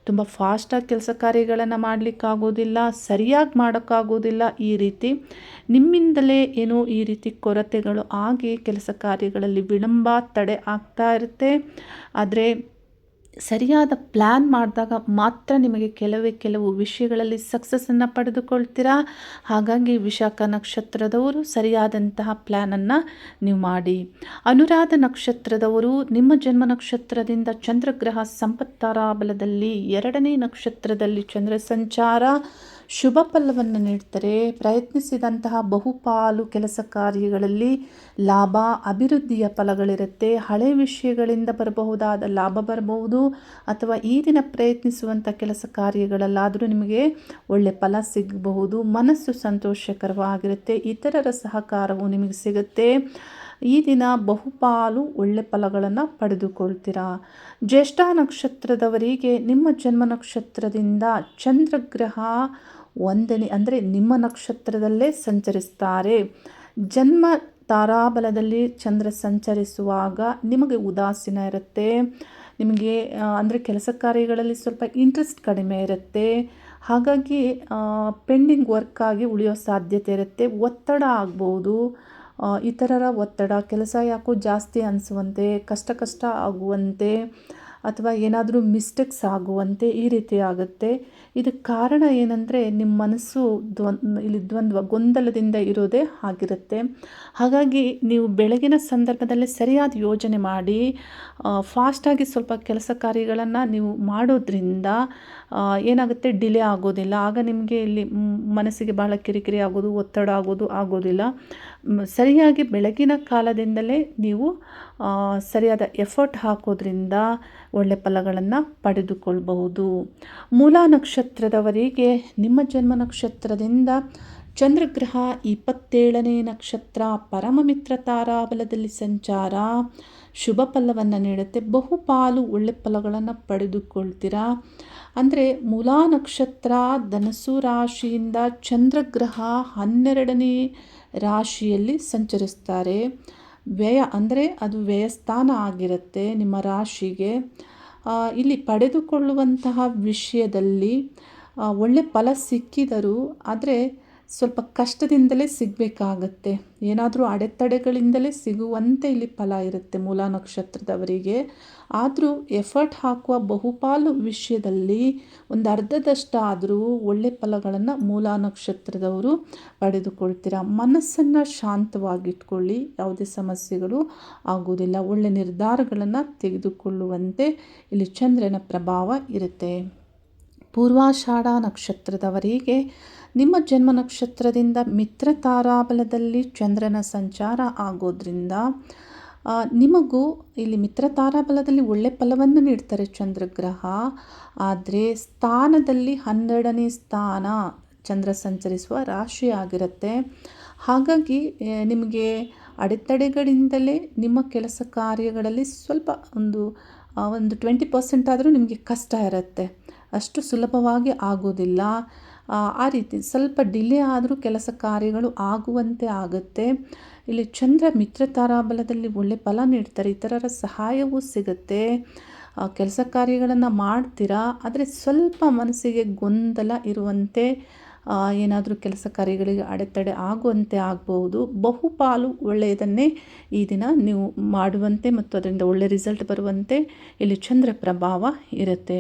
ತುಂಬ ಫಾಸ್ಟಾಗಿ ಕೆಲಸ ಕಾರ್ಯಗಳನ್ನು ಮಾಡಲಿಕ್ಕಾಗೋದಿಲ್ಲ, ಸರಿಯಾಗಿ ಮಾಡೋಕ್ಕಾಗೋದಿಲ್ಲ. ಈ ರೀತಿ ನಿಮ್ಮಿಂದಲೇ ಏನೋ ಈ ರೀತಿ ಕೊರತೆಗಳು ಆಗಿ ಕೆಲಸ ಕಾರ್ಯಗಳಲ್ಲಿ ವಿಳಂಬ, ತಡೆ ಆಗ್ತಾ ಇರುತ್ತೆ. ಆದರೆ ಸರಿಯಾದ ಪ್ಲ್ಯಾನ್ ಮಾಡಿದಾಗ ಮಾತ್ರ ನಿಮಗೆ ಕೆಲವೇ ಕೆಲವು ವಿಷಯಗಳಲ್ಲಿ ಸಕ್ಸಸ್ಸನ್ನು ಪಡೆದುಕೊಳ್ತೀರಾ? ಹಾಗಾಗಿ ವಿಶಾಖ ನಕ್ಷತ್ರದವರು ಸರಿಯಾದಂತಹ ಪ್ಲ್ಯಾನನ್ನು ನೀವು ಮಾಡಿ. ಅನುರಾಧ ನಕ್ಷತ್ರದವರು ನಿಮ್ಮ ಜನ್ಮ ನಕ್ಷತ್ರದಿಂದ ಚಂದ್ರಗ್ರಹ ಸಂಪತ್ತಾರಾಬಲದಲ್ಲಿ ಎರಡನೇ ನಕ್ಷತ್ರದಲ್ಲಿ ಚಂದ್ರ ಸಂಚಾರ. ಶುಭ ಫಲವನ್ನು ನೀಡ್ತಾರೆ. ಪ್ರಯತ್ನಿಸಿದಂತಹ ಬಹುಪಾಲು ಕೆಲಸ ಕಾರ್ಯಗಳಲ್ಲಿ ಲಾಭ, ಅಭಿವೃದ್ಧಿಯ ಫಲಗಳಿರುತ್ತೆ. ಹಳೆ ವಿಷಯಗಳಿಂದ ಬರಬಹುದಾದ ಲಾಭ ಬರಬಹುದು ಅಥವಾ ಈ ದಿನ ಪ್ರಯತ್ನಿಸುವಂಥ ಕೆಲಸ ಕಾರ್ಯಗಳಲ್ಲಾದರೂ ನಿಮಗೆ ಒಳ್ಳೆ ಫಲ ಸಿಗಬಹುದು. ಮನಸ್ಸು ಸಂತೋಷಕರವಾಗಿರುತ್ತೆ. ಇತರರ ಸಹಕಾರವು ನಿಮಗೆ ಸಿಗುತ್ತೆ. ಈ ದಿನ ಬಹುಪಾಲು ಒಳ್ಳೆ ಫಲಗಳನ್ನು ಪಡೆದುಕೊಳ್ತೀರಾ. ಜ್ಯೇಷ್ಠ ನಕ್ಷತ್ರದವರಿಗೆ ನಿಮ್ಮ ಜನ್ಮ ನಕ್ಷತ್ರದಿಂದ ಚಂದ್ರಗ್ರಹ ಒಂದನೇ, ಅಂದರೆ ನಿಮ್ಮ ನಕ್ಷತ್ರದಲ್ಲೇ ಸಂಚರಿಸ್ತಾರೆ. ಜನ್ಮ ತಾರಾಬಲದಲ್ಲಿ ಚಂದ್ರ ಸಂಚರಿಸುವಾಗ ನಿಮಗೆ ಉದಾಸೀನ ಇರುತ್ತೆ. ನಿಮಗೆ ಅಂದರೆ ಕೆಲಸ ಕಾರ್ಯಗಳಲ್ಲಿ ಸ್ವಲ್ಪ ಇಂಟ್ರೆಸ್ಟ್ ಕಡಿಮೆ ಇರುತ್ತೆ. ಹಾಗಾಗಿ ಪೆಂಡಿಂಗ್ ವರ್ಕ್ ಆಗಿ ಉಳಿಯೋ ಸಾಧ್ಯತೆ ಇರುತ್ತೆ. ಒತ್ತಡ ಆಗ್ಬೋದು. ಇತರರ ಒತ್ತಡ, ಕೆಲಸ ಯಾಕೋ ಜಾಸ್ತಿ ಅನಿಸುವಂತೆ, ಕಷ್ಟ ಕಷ್ಟ ಆಗುವಂತೆ ಅಥವಾ ಏನಾದರೂ ಮಿಸ್ಟೇಕ್ಸ್ ಆಗುವಂತೆ ಈ ರೀತಿ ಆಗುತ್ತೆ. ಇದಕ್ಕೆ ಕಾರಣ ಏನಂದರೆ ನಿಮ್ಮ ಮನಸ್ಸು ದ್ವಂದ್ ಇಲ್ಲಿ ದ್ವಂದ್ವ, ಗೊಂದಲದಿಂದ ಇರೋದೇ ಆಗಿರುತ್ತೆ. ಹಾಗಾಗಿ ನೀವು ಬೆಳಗಿನ ಸಂದರ್ಭದಲ್ಲಿ ಸರಿಯಾದ ಯೋಜನೆ ಮಾಡಿ ಫಾಸ್ಟಾಗಿ ಸ್ವಲ್ಪ ಕೆಲಸ ಕಾರ್ಯಗಳನ್ನು ನೀವು ಮಾಡೋದ್ರಿಂದ ಏನಾಗುತ್ತೆ ಡಿಲೇ ಆಗೋದಿಲ್ಲ. ಆಗ ನಿಮಗೆ ಇಲ್ಲಿ ಮನಸ್ಸಿಗೆ ಭಾಳ ಕಿರಿಕಿರಿ ಆಗೋದು, ಒತ್ತಡ ಆಗೋದು, ಆಗೋದಿಲ್ಲ. ಸರಿಯಾಗಿ ಬೆಳಗಿನ ಕಾಲದಿಂದಲೇ ನೀವು ಸರಿಯಾದ ಎಫರ್ಟ್ ಹಾಕೋದ್ರಿಂದ ಒಳ್ಳೆ ಫಲಗಳನ್ನು ಪಡೆದುಕೊಳ್ಬಹುದು. ಮೂಲ ನಕ್ಷತ್ರದವರಿಗೆ ನಿಮ್ಮ ಜನ್ಮ ನಕ್ಷತ್ರದಿಂದ ಚಂದ್ರಗ್ರಹ ಇಪ್ಪತ್ತೇಳನೇ ನಕ್ಷತ್ರ, ಪರಮಮಿತ್ರ ತಾರಾಬಲದಲ್ಲಿ ಸಂಚಾರ, ಶುಭ ಫಲವನ್ನು ನೀಡುತ್ತೆ. ಬಹುಪಾಲು ಒಳ್ಳೆ ಫಲಗಳನ್ನು ಪಡೆದುಕೊಳ್ತೀರಾ? ಅಂದರೆ ಮೂಲಾ ನಕ್ಷತ್ರ ಧನಸು ರಾಶಿಯಿಂದ ಚಂದ್ರಗ್ರಹ ಹನ್ನೆರಡನೇ ರಾಶಿಯಲ್ಲಿ ಸಂಚರಿಸ್ತಾರೆ. ವ್ಯಯ ಅಂದರೆ ಅದು ವ್ಯಯಸ್ಥಾನ ಆಗಿರುತ್ತೆ ನಿಮ್ಮ ರಾಶಿಗೆ. ಇಲ್ಲಿ ಪಡೆದುಕೊಳ್ಳುವಂತಹ ವಿಷಯದಲ್ಲಿ ಒಳ್ಳೆ ಫಲ ಸಿಕ್ಕಿದರೂ ಆದರೆ ಸ್ವಲ್ಪ ಕಷ್ಟದಿಂದಲೇ ಸಿಗಬೇಕಾಗತ್ತೆ. ಏನಾದರೂ ಅಡೆತಡೆಗಳಿಂದಲೇ ಸಿಗುವಂತೆ ಇಲ್ಲಿ ಫಲ ಇರುತ್ತೆ ಮೂಲ ನಕ್ಷತ್ರದವರಿಗೆ. ಆದರೂ ಎಫರ್ಟ್ ಹಾಕುವ ಬಹುಪಾಲು ವಿಷಯದಲ್ಲಿ ಒಂದು ಅರ್ಧದಷ್ಟಾದರೂ ಒಳ್ಳೆ ಫಲಗಳನ್ನು ಮೂಲ ನಕ್ಷತ್ರದವರು ಪಡೆದುಕೊಳ್ತೀರ? ಮನಸ್ಸನ್ನು ಶಾಂತವಾಗಿಟ್ಕೊಳ್ಳಿ. ಯಾವುದೇ ಸಮಸ್ಯೆಗಳು ಆಗುವುದಿಲ್ಲ. ಒಳ್ಳೆ ನಿರ್ಧಾರಗಳನ್ನು ತೆಗೆದುಕೊಳ್ಳುವಂತೆ ಇಲ್ಲಿ ಚಂದ್ರನ ಪ್ರಭಾವ ಇರುತ್ತೆ. ಪೂರ್ವಾಷಾಢ ನಕ್ಷತ್ರದವರಿಗೆ ನಿಮ್ಮ ಜನ್ಮ ನಕ್ಷತ್ರದಿಂದ ಮಿತ್ರ ತಾರಾಬಲದಲ್ಲಿ ಚಂದ್ರನ ಸಂಚಾರ ಆಗೋದ್ರಿಂದ ನಿಮಗೂ ಇಲ್ಲಿ ಮಿತ್ರ ತಾರಾಬಲದಲ್ಲಿ ಒಳ್ಳೆ ಫಲವನ್ನು ನೀಡ್ತಾರೆ ಚಂದ್ರಗ್ರಹ. ಆದರೆ ಸ್ಥಾನದಲ್ಲಿ ಹನ್ನೆರಡನೇ ಸ್ಥಾನ ಚಂದ್ರ ಸಂಚರಿಸುವ ರಾಶಿ ಆಗಿರುತ್ತೆ. ಹಾಗಾಗಿ ನಿಮಗೆ ಅಡೆತಡೆಗಳಿಂದಲೇ ನಿಮ್ಮ ಕೆಲಸ ಕಾರ್ಯಗಳಲ್ಲಿ ಸ್ವಲ್ಪ ಒಂದು ಒಂದು ಟ್ವೆಂಟಿ ಪರ್ಸೆಂಟ್ ಆದರೂ ನಿಮಗೆ ಕಷ್ಟ ಇರುತ್ತೆ. ಅಷ್ಟು ಸುಲಭವಾಗಿ ಆಗೋದಿಲ್ಲ. ಆ ರೀತಿ ಸ್ವಲ್ಪ ಡಿಲೇ ಆದರೂ ಕೆಲಸ ಕಾರ್ಯಗಳು ಆಗುವಂತೆ ಆಗುತ್ತೆ. ಇಲ್ಲಿ ಚಂದ್ರ ಮಿತ್ರ ತಾರಾಬಲದಲ್ಲಿ ಒಳ್ಳೆ ಫಲ ನೀಡ್ತಾರೆ. ಇತರರ ಸಹಾಯವೂ ಸಿಗುತ್ತೆ. ಕೆಲಸ ಕಾರ್ಯಗಳನ್ನು ಮಾಡ್ತೀರಾ? ಆದರೆ ಸ್ವಲ್ಪ ಮನಸ್ಸಿಗೆ ಗೊಂದಲ ಇರುವಂತೆ ಏನಾದರೂ ಕೆಲಸ ಕಾರ್ಯಗಳಿಗೆ ಅಡೆತಡೆ ಆಗುವಂತೆ ಆಗಬಹುದು. ಬಹುಪಾಲು ಒಳ್ಳೆಯದನ್ನೇ ಈ ದಿನ ನೀವು ಮಾಡುವಂತೆ ಮತ್ತು ಅದರಿಂದ ಒಳ್ಳೆಯ ರಿಸಲ್ಟ್ ಬರುವಂತೆ ಇಲ್ಲಿ ಚಂದ್ರ ಪ್ರಭಾವ ಇರುತ್ತೆ.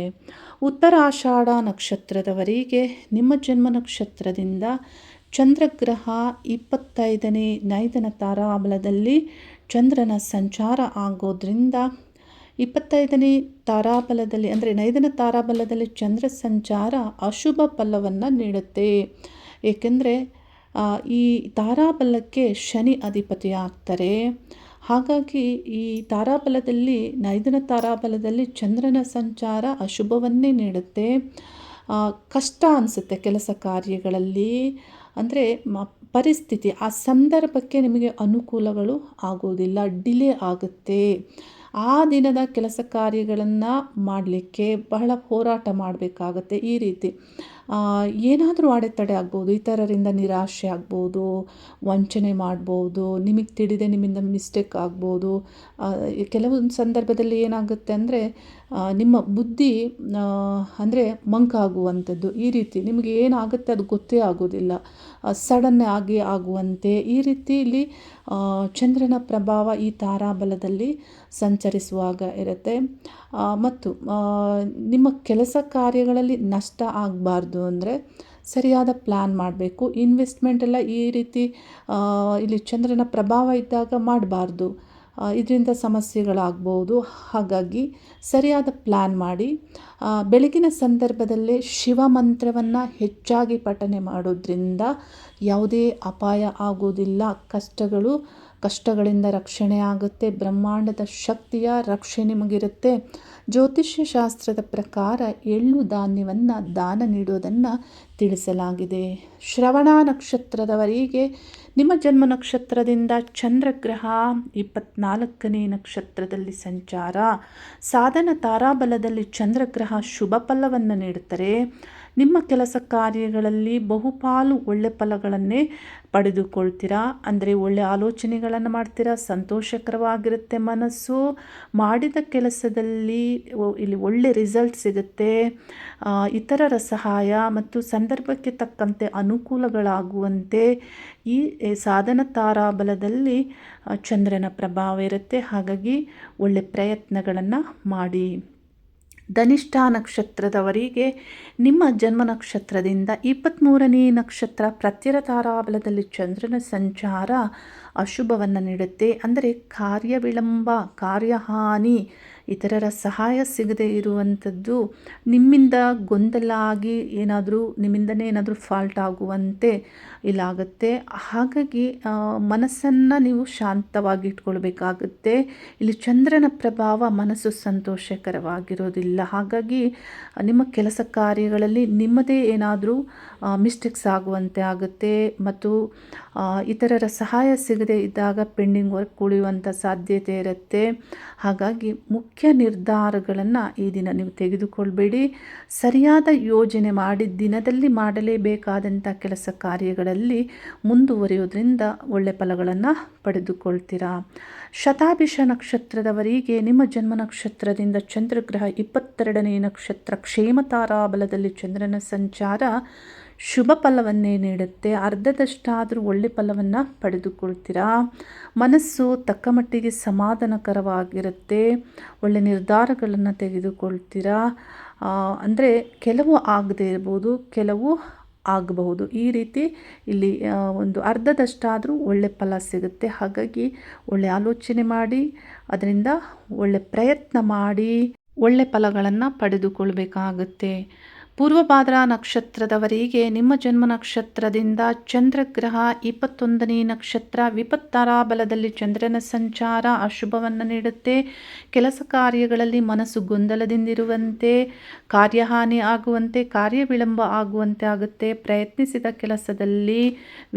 ಉತ್ತರಾಷಾಢ ನಕ್ಷತ್ರದವರಿಗೆ ನಿಮ್ಮ ಜನ್ಮ ನಕ್ಷತ್ರದಿಂದ ಚಂದ್ರಗ್ರಹ ಇಪ್ಪತ್ತೈದನೇ ನೈದನ ತಾರಾಬಲದಲ್ಲಿ ಚಂದ್ರನ ಸಂಚಾರ ಆಗೋದ್ರಿಂದ ಇಪ್ಪತ್ತೈದನೇ ತಾರಾಬಲದಲ್ಲಿ, ಅಂದರೆ ನೈದನ ತಾರಾಬಲದಲ್ಲಿ ಚಂದ್ರ ಸಂಚಾರ ಅಶುಭ ಫಲವನ್ನು ನೀಡುತ್ತೆ. ಏಕೆಂದರೆ ಈ ತಾರಾಬಲಕ್ಕೆ ಶನಿ ಅಧಿಪತಿ ಆಗ್ತಾರೆ ಹಾಗಾಗಿ ಈ ತಾರಾಬಲದಲ್ಲಿ, ನೈದನ ತಾರಾಬಲದಲ್ಲಿ ಚಂದ್ರನ ಸಂಚಾರ ಅಶುಭವನ್ನೇ ನೀಡುತ್ತೆ. ಕಷ್ಟ ಅನಿಸುತ್ತೆ ಕೆಲಸ ಕಾರ್ಯಗಳಲ್ಲಿ. ಅಂದರೆ ಪರಿಸ್ಥಿತಿ, ಆ ಸಂದರ್ಭಕ್ಕೆ ನಿಮಗೆ ಅನುಕೂಲಗಳು ಆಗೋದಿಲ್ಲ ಡಿಲೇ ಆಗುತ್ತೆ. ಆ ದಿನದ ಕೆಲಸ ಕಾರ್ಯಗಳನ್ನು ಮಾಡಲಿಕ್ಕೆ ಬಹಳ ಹೋರಾಟ ಮಾಡಬೇಕಾಗತ್ತೆ ಈ ರೀತಿ. ಏನಾದರೂ ಅಡೆತಡೆ ಆಗ್ಬೋದು, ಇತರರಿಂದ ನಿರಾಶೆ ಆಗ್ಬೋದು, ವಂಚನೆ ಮಾಡ್ಬೋದು, ನಿಮಗೆ ತಿಳಿದೇ ನಿಮ್ಮಿಂದ ಮಿಸ್ಟೇಕ್ ಆಗ್ಬೋದು ಕೆಲವೊಂದು ಸಂದರ್ಭದಲ್ಲಿ ಏನಾಗುತ್ತೆ ಅಂದರೆ ನಿಮ್ಮ ಬುದ್ಧಿ ಅಂದರೆ ಮಂಕಾಗುವಂಥದ್ದು ಈ ರೀತಿ ನಿಮಗೆ ಏನಾಗುತ್ತೆ ಅದು ಗೊತ್ತೇ ಆಗೋದಿಲ್ಲ ಸಡನ್ ಆಗಿ ಆಗುವಂತೆ ಈ ರೀತಿ ಇಲ್ಲಿ ಚಂದ್ರನ ಪ್ರಭಾವ ಈ ತಾರಾಬಲದಲ್ಲಿ ಸಂಚರಿಸುವಾಗ ಇರುತ್ತೆ. ಮತ್ತು ನಿಮ್ಮ ಕೆಲಸ ಕಾರ್ಯಗಳಲ್ಲಿ ನಷ್ಟ ಆಗಬಾರ್ದು ಅಂದರೆ ಸರಿಯಾದ ಪ್ಲ್ಯಾನ್ ಮಾಡಬೇಕು. ಇನ್ವೆಸ್ಟ್ಮೆಂಟ್ ಎಲ್ಲ ಈ ರೀತಿ ಇಲ್ಲಿ ಚಂದ್ರನ ಪ್ರಭಾವ ಇದ್ದಾಗ ಮಾಡಬಾರ್ದು. ಇದರಿಂದ ಸಮಸ್ಯೆಗಳಾಗ್ಬೋದು. ಹಾಗಾಗಿ ಸರಿಯಾದ ಪ್ಲ್ಯಾನ್ ಮಾಡಿ. ಬೆಳಗಿನ ಸಂದರ್ಭದಲ್ಲೇ ಶಿವ ಮಂತ್ರವನ್ನು ಹೆಚ್ಚಾಗಿ ಪಠನೆ ಮಾಡೋದ್ರಿಂದ ಯಾವುದೇ ಅಪಾಯ ಆಗೋದಿಲ್ಲ. ಕಷ್ಟಗಳು ಕಷ್ಟಗಳಿಂದ ರಕ್ಷಣೆ ಆಗುತ್ತೆ, ಬ್ರಹ್ಮಾಂಡದ ಶಕ್ತಿಯ ರಕ್ಷಣೆ ನಿಮಗಿರುತ್ತೆ. ಜ್ಯೋತಿಷ್ಯ ಶಾಸ್ತ್ರದ ಪ್ರಕಾರ ಎಳ್ಳು ಧಾನ್ಯವನ್ನು ದಾನ ನೀಡೋದನ್ನು ತಿಳಿಸಲಾಗಿದೆ. ಶ್ರವಣ ನಕ್ಷತ್ರದವರಿಗೆ ನಿಮ್ಮ ಜನ್ಮ ನಕ್ಷತ್ರದಿಂದ ಚಂದ್ರಗ್ರಹ ಇಪ್ಪತ್ನಾಲ್ಕನೇ ನಕ್ಷತ್ರದಲ್ಲಿ ಸಂಚಾರ. ಸಾಧನ ತಾರಾಬಲದಲ್ಲಿ ಚಂದ್ರಗ್ರಹ ಶುಭ ಫಲವನ್ನು ನೀಡುತ್ತಾರೆ. ನಿಮ್ಮ ಕೆಲಸ ಕಾರ್ಯಗಳಲ್ಲಿ ಬಹುಪಾಲು ಒಳ್ಳೆ ಫಲಗಳನ್ನೇ ಪಡೆದುಕೊಳ್ತೀರಾ? ಅಂದರೆ ಒಳ್ಳೆ ಆಲೋಚನೆಗಳನ್ನು ಮಾಡ್ತೀರಾ? ಸಂತೋಷಕರವಾಗಿರುತ್ತೆ ಮನಸ್ಸು? ಮಾಡಿದ ಕೆಲಸದಲ್ಲಿ ಇಲ್ಲಿ ಒಳ್ಳೆ ರಿಸಲ್ಟ್ ಸಿಗುತ್ತೆ. ಇತರರ ಸಹಾಯ ಮತ್ತು ಸಂದರ್ಭಕ್ಕೆ ತಕ್ಕಂತೆ ಅನುಕೂಲಗಳಾಗುವಂತೆ ಈ ಸಾಧನ ತಾರಾಬಲದಲ್ಲಿ ಚಂದ್ರನ ಪ್ರಭಾವ ಇರುತ್ತೆ. ಹಾಗಾಗಿ ಒಳ್ಳೆ ಪ್ರಯತ್ನಗಳನ್ನು ಮಾಡಿ. ಧನಿಷ್ಠ ನಕ್ಷತ್ರದವರಿಗೆ ನಿಮ್ಮ ಜನ್ಮ ನಕ್ಷತ್ರದಿಂದ ಇಪ್ಪತ್ತ್ಮೂರನೇ ನಕ್ಷತ್ರ ಪ್ರತ್ಯರ ತಾರಾಬಲದಲ್ಲಿ ಚಂದ್ರನ ಸಂಚಾರ ಅಶುಭವನ್ನು ನೀಡುತ್ತೆ. ಅಂದರೆ ಕಾರ್ಯ ವಿಳಂಬ ಕಾರ್ಯಹಾನಿ, ಇತರರ ಸಹಾಯ ಸಿಗದೇ ಇರುವಂಥದ್ದು, ನಿಮ್ಮಿಂದ ಗೊಂದಲ ಆಗಿ ಏನಾದರೂ, ನಿಮ್ಮಿಂದನೇ ಏನಾದರೂ ಫಾಲ್ಟ್ ಆಗುವಂತೆ ಇಲ್ಲಾಗುತ್ತೆ. ಹಾಗಾಗಿ ಮನಸ್ಸನ್ನು ನೀವು ಶಾಂತವಾಗಿ ಇಟ್ಕೊಳ್ಬೇಕಾಗುತ್ತೆ ಇಲ್ಲಿ ಚಂದ್ರನ ಪ್ರಭಾವ ಮನಸ್ಸು ಸಂತೋಷಕರವಾಗಿರೋದಿಲ್ಲ. ಹಾಗಾಗಿ, ನಿಮ್ಮ ಕೆಲಸ ಕಾರ್ಯಗಳಲ್ಲಿ ನಿಮ್ಮದೇ ಏನಾದರೂ ಮಿಸ್ಟೇಕ್ಸ್ ಆಗುವಂತೆ ಆಗುತ್ತೆ. ಮತ್ತು ಇತರರ ಸಹಾಯ ಸಿಗದೆ ಇದ್ದಾಗ ಪೆಂಡಿಂಗ್ ವರ್ಕ್ ಉಳಿಯುವಂಥ ಸಾಧ್ಯತೆ ಇರುತ್ತೆ. ಹಾಗಾಗಿ, ಮುಖ್ಯ ನಿರ್ಧಾರಗಳನ್ನು ಈ ದಿನ ನೀವು ತೆಗೆದುಕೊಳ್ಬೇಡಿ. ಸರಿಯಾದ ಯೋಜನೆ ಮಾಡಿ ದಿನದಲ್ಲಿ ಮಾಡಲೇಬೇಕಾದಂಥ ಕೆಲಸ ಕಾರ್ಯಗಳಲ್ಲಿ ಮುಂದುವರಿಯೋದ್ರಿಂದ ಒಳ್ಳೆ ಫಲಗಳನ್ನು ಪಡೆದುಕೊಳ್ತೀರಾ? ಶತಾಭಿಷ ನಕ್ಷತ್ರದವರಿಗೆ ನಿಮ್ಮ ಜನ್ಮ ನಕ್ಷತ್ರದಿಂದ ಚಂದ್ರಗ್ರಹ ಇಪ್ಪತ್ತೆರಡನೇ ನಕ್ಷತ್ರ ಕ್ಷೇಮತಾರಾ ಬಲದಲ್ಲಿ ಚಂದ್ರನ ಸಂಚಾರ ಶುಭ ಫಲವನ್ನೇ ನೀಡುತ್ತೆ. ಅರ್ಧದಷ್ಟಾದರೂ ಒಳ್ಳೆ ಫಲವನ್ನು ಪಡೆದುಕೊಳ್ತೀರಾ? ಮನಸ್ಸು ತಕ್ಕ ಮಟ್ಟಿಗೆ ಸಮಾಧಾನಕರವಾಗಿರುತ್ತೆ. ಒಳ್ಳೆ ನಿರ್ಧಾರಗಳನ್ನು ತೆಗೆದುಕೊಳ್ತೀರಾ? ಅಂದರೆ ಕೆಲವು ಆಗದೇ ಇರ್ಬೋದು, ಕೆಲವು ಆಗಬಹುದು. ಈ ರೀತಿ ಇಲ್ಲಿ ಒಂದು ಅರ್ಧದಷ್ಟಾದರೂ ಒಳ್ಳೆ ಫಲ ಸಿಗುತ್ತೆ. ಹಾಗಾಗಿ ಒಳ್ಳೆ ಆಲೋಚನೆ ಮಾಡಿ, ಅದರಿಂದ ಒಳ್ಳೆ ಪ್ರಯತ್ನ ಮಾಡಿ ಒಳ್ಳೆ ಫಲಗಳನ್ನು ಪಡೆದುಕೊಳ್ಬೇಕಾಗುತ್ತೆ. ಪೂರ್ವಭಾದ್ರ ನಕ್ಷತ್ರದವರಿಗೆ ನಿಮ್ಮ ಜನ್ಮ ನಕ್ಷತ್ರದಿಂದ ಚಂದ್ರಗ್ರಹ ಇಪ್ಪತ್ತೊಂದನೇ ನಕ್ಷತ್ರ ವಿಪತ್ತಾರ ಬಲದಲ್ಲಿ ಚಂದ್ರನ ಸಂಚಾರ ಅಶುಭವನ್ನು ನೀಡುತ್ತೆ. ಕೆಲಸ ಕಾರ್ಯಗಳಲ್ಲಿ ಮನಸ್ಸು ಗೊಂದಲದಿಂದಿರುವಂತೆ, ಕಾರ್ಯಹಾನಿ ಆಗುವಂತೆ ಕಾರ್ಯ ವಿಳಂಬ ಆಗುವಂತೆ ಆಗುತ್ತೆ. ಪ್ರಯತ್ನಿಸಿದ ಕೆಲಸದಲ್ಲಿ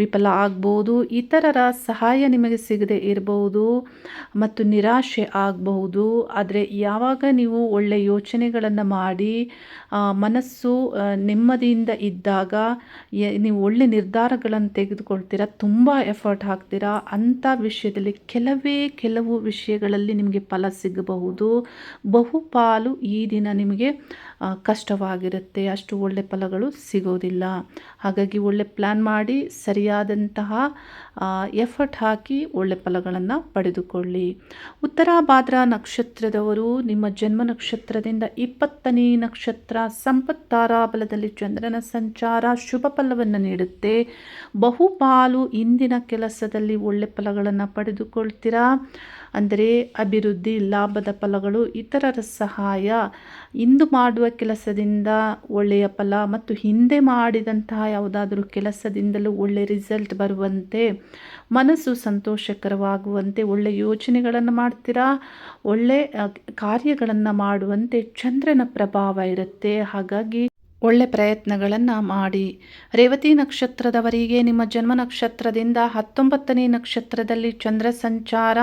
ವಿಫಲ ಆಗ್ಬೋದು. ಇತರರ ಸಹಾಯ ನಿಮಗೆ ಸಿಗದೆ ಇರಬಹುದು ಮತ್ತು ನಿರಾಶೆ ಆಗಬಹುದು. ಆದರೆ ಯಾವಾಗ ನೀವು ಒಳ್ಳೆಯ ಯೋಚನೆಗಳನ್ನು ಮಾಡಿ ಮನಸ್ಸು ನೆಮ್ಮದಿಯಿಂದ ಇದ್ದಾಗ ನೀವು ಒಳ್ಳೆ ನಿರ್ಧಾರಗಳನ್ನು ತೆಗೆದುಕೊಳ್ತೀರಾ, ತುಂಬ ಎಫರ್ಟ್ ಹಾಕ್ತೀರಾ, ಅಂಥ ವಿಷಯದಲ್ಲಿ ಕೆಲವೇ ಕೆಲವು ವಿಷಯಗಳಲ್ಲಿ ನಿಮಗೆ ಫಲ ಸಿಗಬಹುದು. ಬಹುಪಾಲು ಈ ದಿನ ನಿಮಗೆ ಕಷ್ಟವಾಗಿರುತ್ತೆ. ಅಷ್ಟು ಒಳ್ಳೆ ಫಲಗಳು ಸಿಗೋದಿಲ್ಲ. ಹಾಗಾಗಿ ಒಳ್ಳೆ ಪ್ಲ್ಯಾನ್ ಮಾಡಿ ಸರಿಯಾದಂತಹ ಎಫರ್ಟ್ ಹಾಕಿ ಒಳ್ಳೆ ಫಲಗಳನ್ನು ಪಡೆದುಕೊಳ್ಳಿ. ಉತ್ತರ ಭಾದ್ರ ನಕ್ಷತ್ರದವರು ನಿಮ್ಮ ಜನ್ಮ ನಕ್ಷತ್ರದಿಂದ ಇಪ್ಪತ್ತನೇ ನಕ್ಷತ್ರ ಸಂಪತ್ತಾರಾಬಲದಲ್ಲಿ ಚಂದ್ರನ ಸಂಚಾರ ಶುಭ ಫಲವನ್ನು ನೀಡುತ್ತೆ. ಬಹುಪಾಲು ಇಂದಿನ ಕೆಲಸದಲ್ಲಿ ಒಳ್ಳೆ ಫಲಗಳನ್ನು ಪಡೆದುಕೊಳ್ತೀರಾ? ಅಂದರೆ ಅಭಿವೃದ್ಧಿ, ಲಾಭದ ಫಲಗಳು, ಇತರರ ಸಹಾಯ. ಇಂದು ಮಾಡುವ ಕೆಲಸದಿಂದ ಒಳ್ಳೆಯ ಫಲ ಮತ್ತು ಹಿಂದೆ ಮಾಡಿದಂತಹ ಯಾವುದಾದರೂ ಕೆಲಸದಿಂದಲೂ ಒಳ್ಳೆ ರಿಸಲ್ಟ್ ಬರುವಂತೆ, ಮನಸ್ಸು ಸಂತೋಷಕರವಾಗುವಂತೆ, ಒಳ್ಳೆ ಯೋಚನೆಗಳನ್ನು ಮಾಡ್ತೀರಾ? ಒಳ್ಳೆ ಕಾರ್ಯಗಳನ್ನು ಮಾಡುವಂತೆ ಚಂದ್ರನ ಪ್ರಭಾವ ಇರುತ್ತೆ. ಹಾಗಾಗಿ ಒಳ್ಳೆ ಪ್ರಯತ್ನಗಳನ್ನು ಮಾಡಿ. ರೇವತಿ ನಕ್ಷತ್ರದವರಿಗೆ ನಿಮ್ಮ ಜನ್ಮ ನಕ್ಷತ್ರದಿಂದ ಹತ್ತೊಂಬತ್ತನೇ ನಕ್ಷತ್ರದಲ್ಲಿ ಚಂದ್ರ ಸಂಚಾರ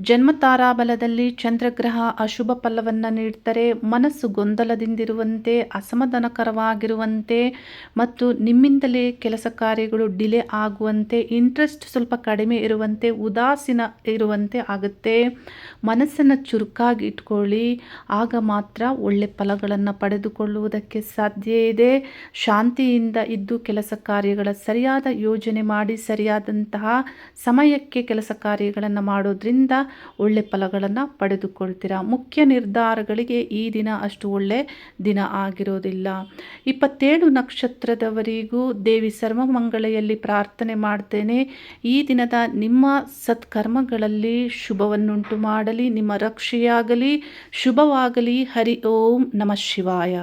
ಜನ್ಮ ತಾರಾಬಲದಲ್ಲಿ ಚಂದ್ರಗ್ರಹ ಅಶುಭ ಫಲವನ್ನು ನೀಡ್ತಾರೆ, ಮನಸ್ಸು ಗೊಂದಲದಿಂದಿರುವಂತೆ, ಅಸಮಾಧಾನಕರವಾಗಿರುವಂತೆ ಮತ್ತು ನಿಮ್ಮಿಂದಲೇ ಕೆಲಸ ಕಾರ್ಯಗಳು ಡಿಲೇ ಆಗುವಂತೆ, ಇಂಟ್ರೆಸ್ಟ್ ಸ್ವಲ್ಪ ಕಡಿಮೆ ಇರುವಂತೆ, ಉದಾಸೀನ ಇರುವಂತೆ ಆಗುತ್ತೆ. ಮನಸ್ಸನ್ನು ಚುರುಕಾಗಿ ಇಟ್ಕೊಳ್ಳಿ. ಆಗ ಮಾತ್ರ ಒಳ್ಳೆ ಫಲಗಳನ್ನು ಪಡೆದುಕೊಳ್ಳುವುದಕ್ಕೆ ಸಾಧ್ಯ. ಇದೆ ಶಾಂತಿಯಿಂದ ಇದ್ದು ಕೆಲಸ ಕಾರ್ಯಗಳ ಸರಿಯಾದ ಯೋಜನೆ ಮಾಡಿ ಸರಿಯಾದಂತಹ ಸಮಯಕ್ಕೆ ಕೆಲಸ ಕಾರ್ಯಗಳನ್ನು ಮಾಡೋದ್ರಿಂದ ಒಳ್ಳೆ ಫಲಗಳನ್ನು ಪಡೆದುಕೊಳ್ತೀರಾ? ಮುಖ್ಯ ನಿರ್ಧಾರಗಳಿಗೆ ಈ ದಿನ ಅಷ್ಟು ಒಳ್ಳೆ ದಿನ ಆಗಿರೋದಿಲ್ಲ. ಇಪ್ಪತ್ತೇಳು ನಕ್ಷತ್ರದವರಿಗೂ ದೇವಿ ಸರ್ವಮಂಗಳೆಯಲ್ಲಿ ಪ್ರಾರ್ಥನೆ ಮಾಡ್ತೇನೆ. ಈ ದಿನದ ನಿಮ್ಮ ಸತ್ಕರ್ಮಗಳಲ್ಲಿ ಶುಭವನ್ನುಂಟು ಮಾಡಲಿ ನಿಮ್ಮ ರಕ್ಷೆಯಾಗಲಿ, ಶುಭವಾಗಲಿ. ಹರಿ ಓಂ ನಮಃ ಶಿವಾಯ.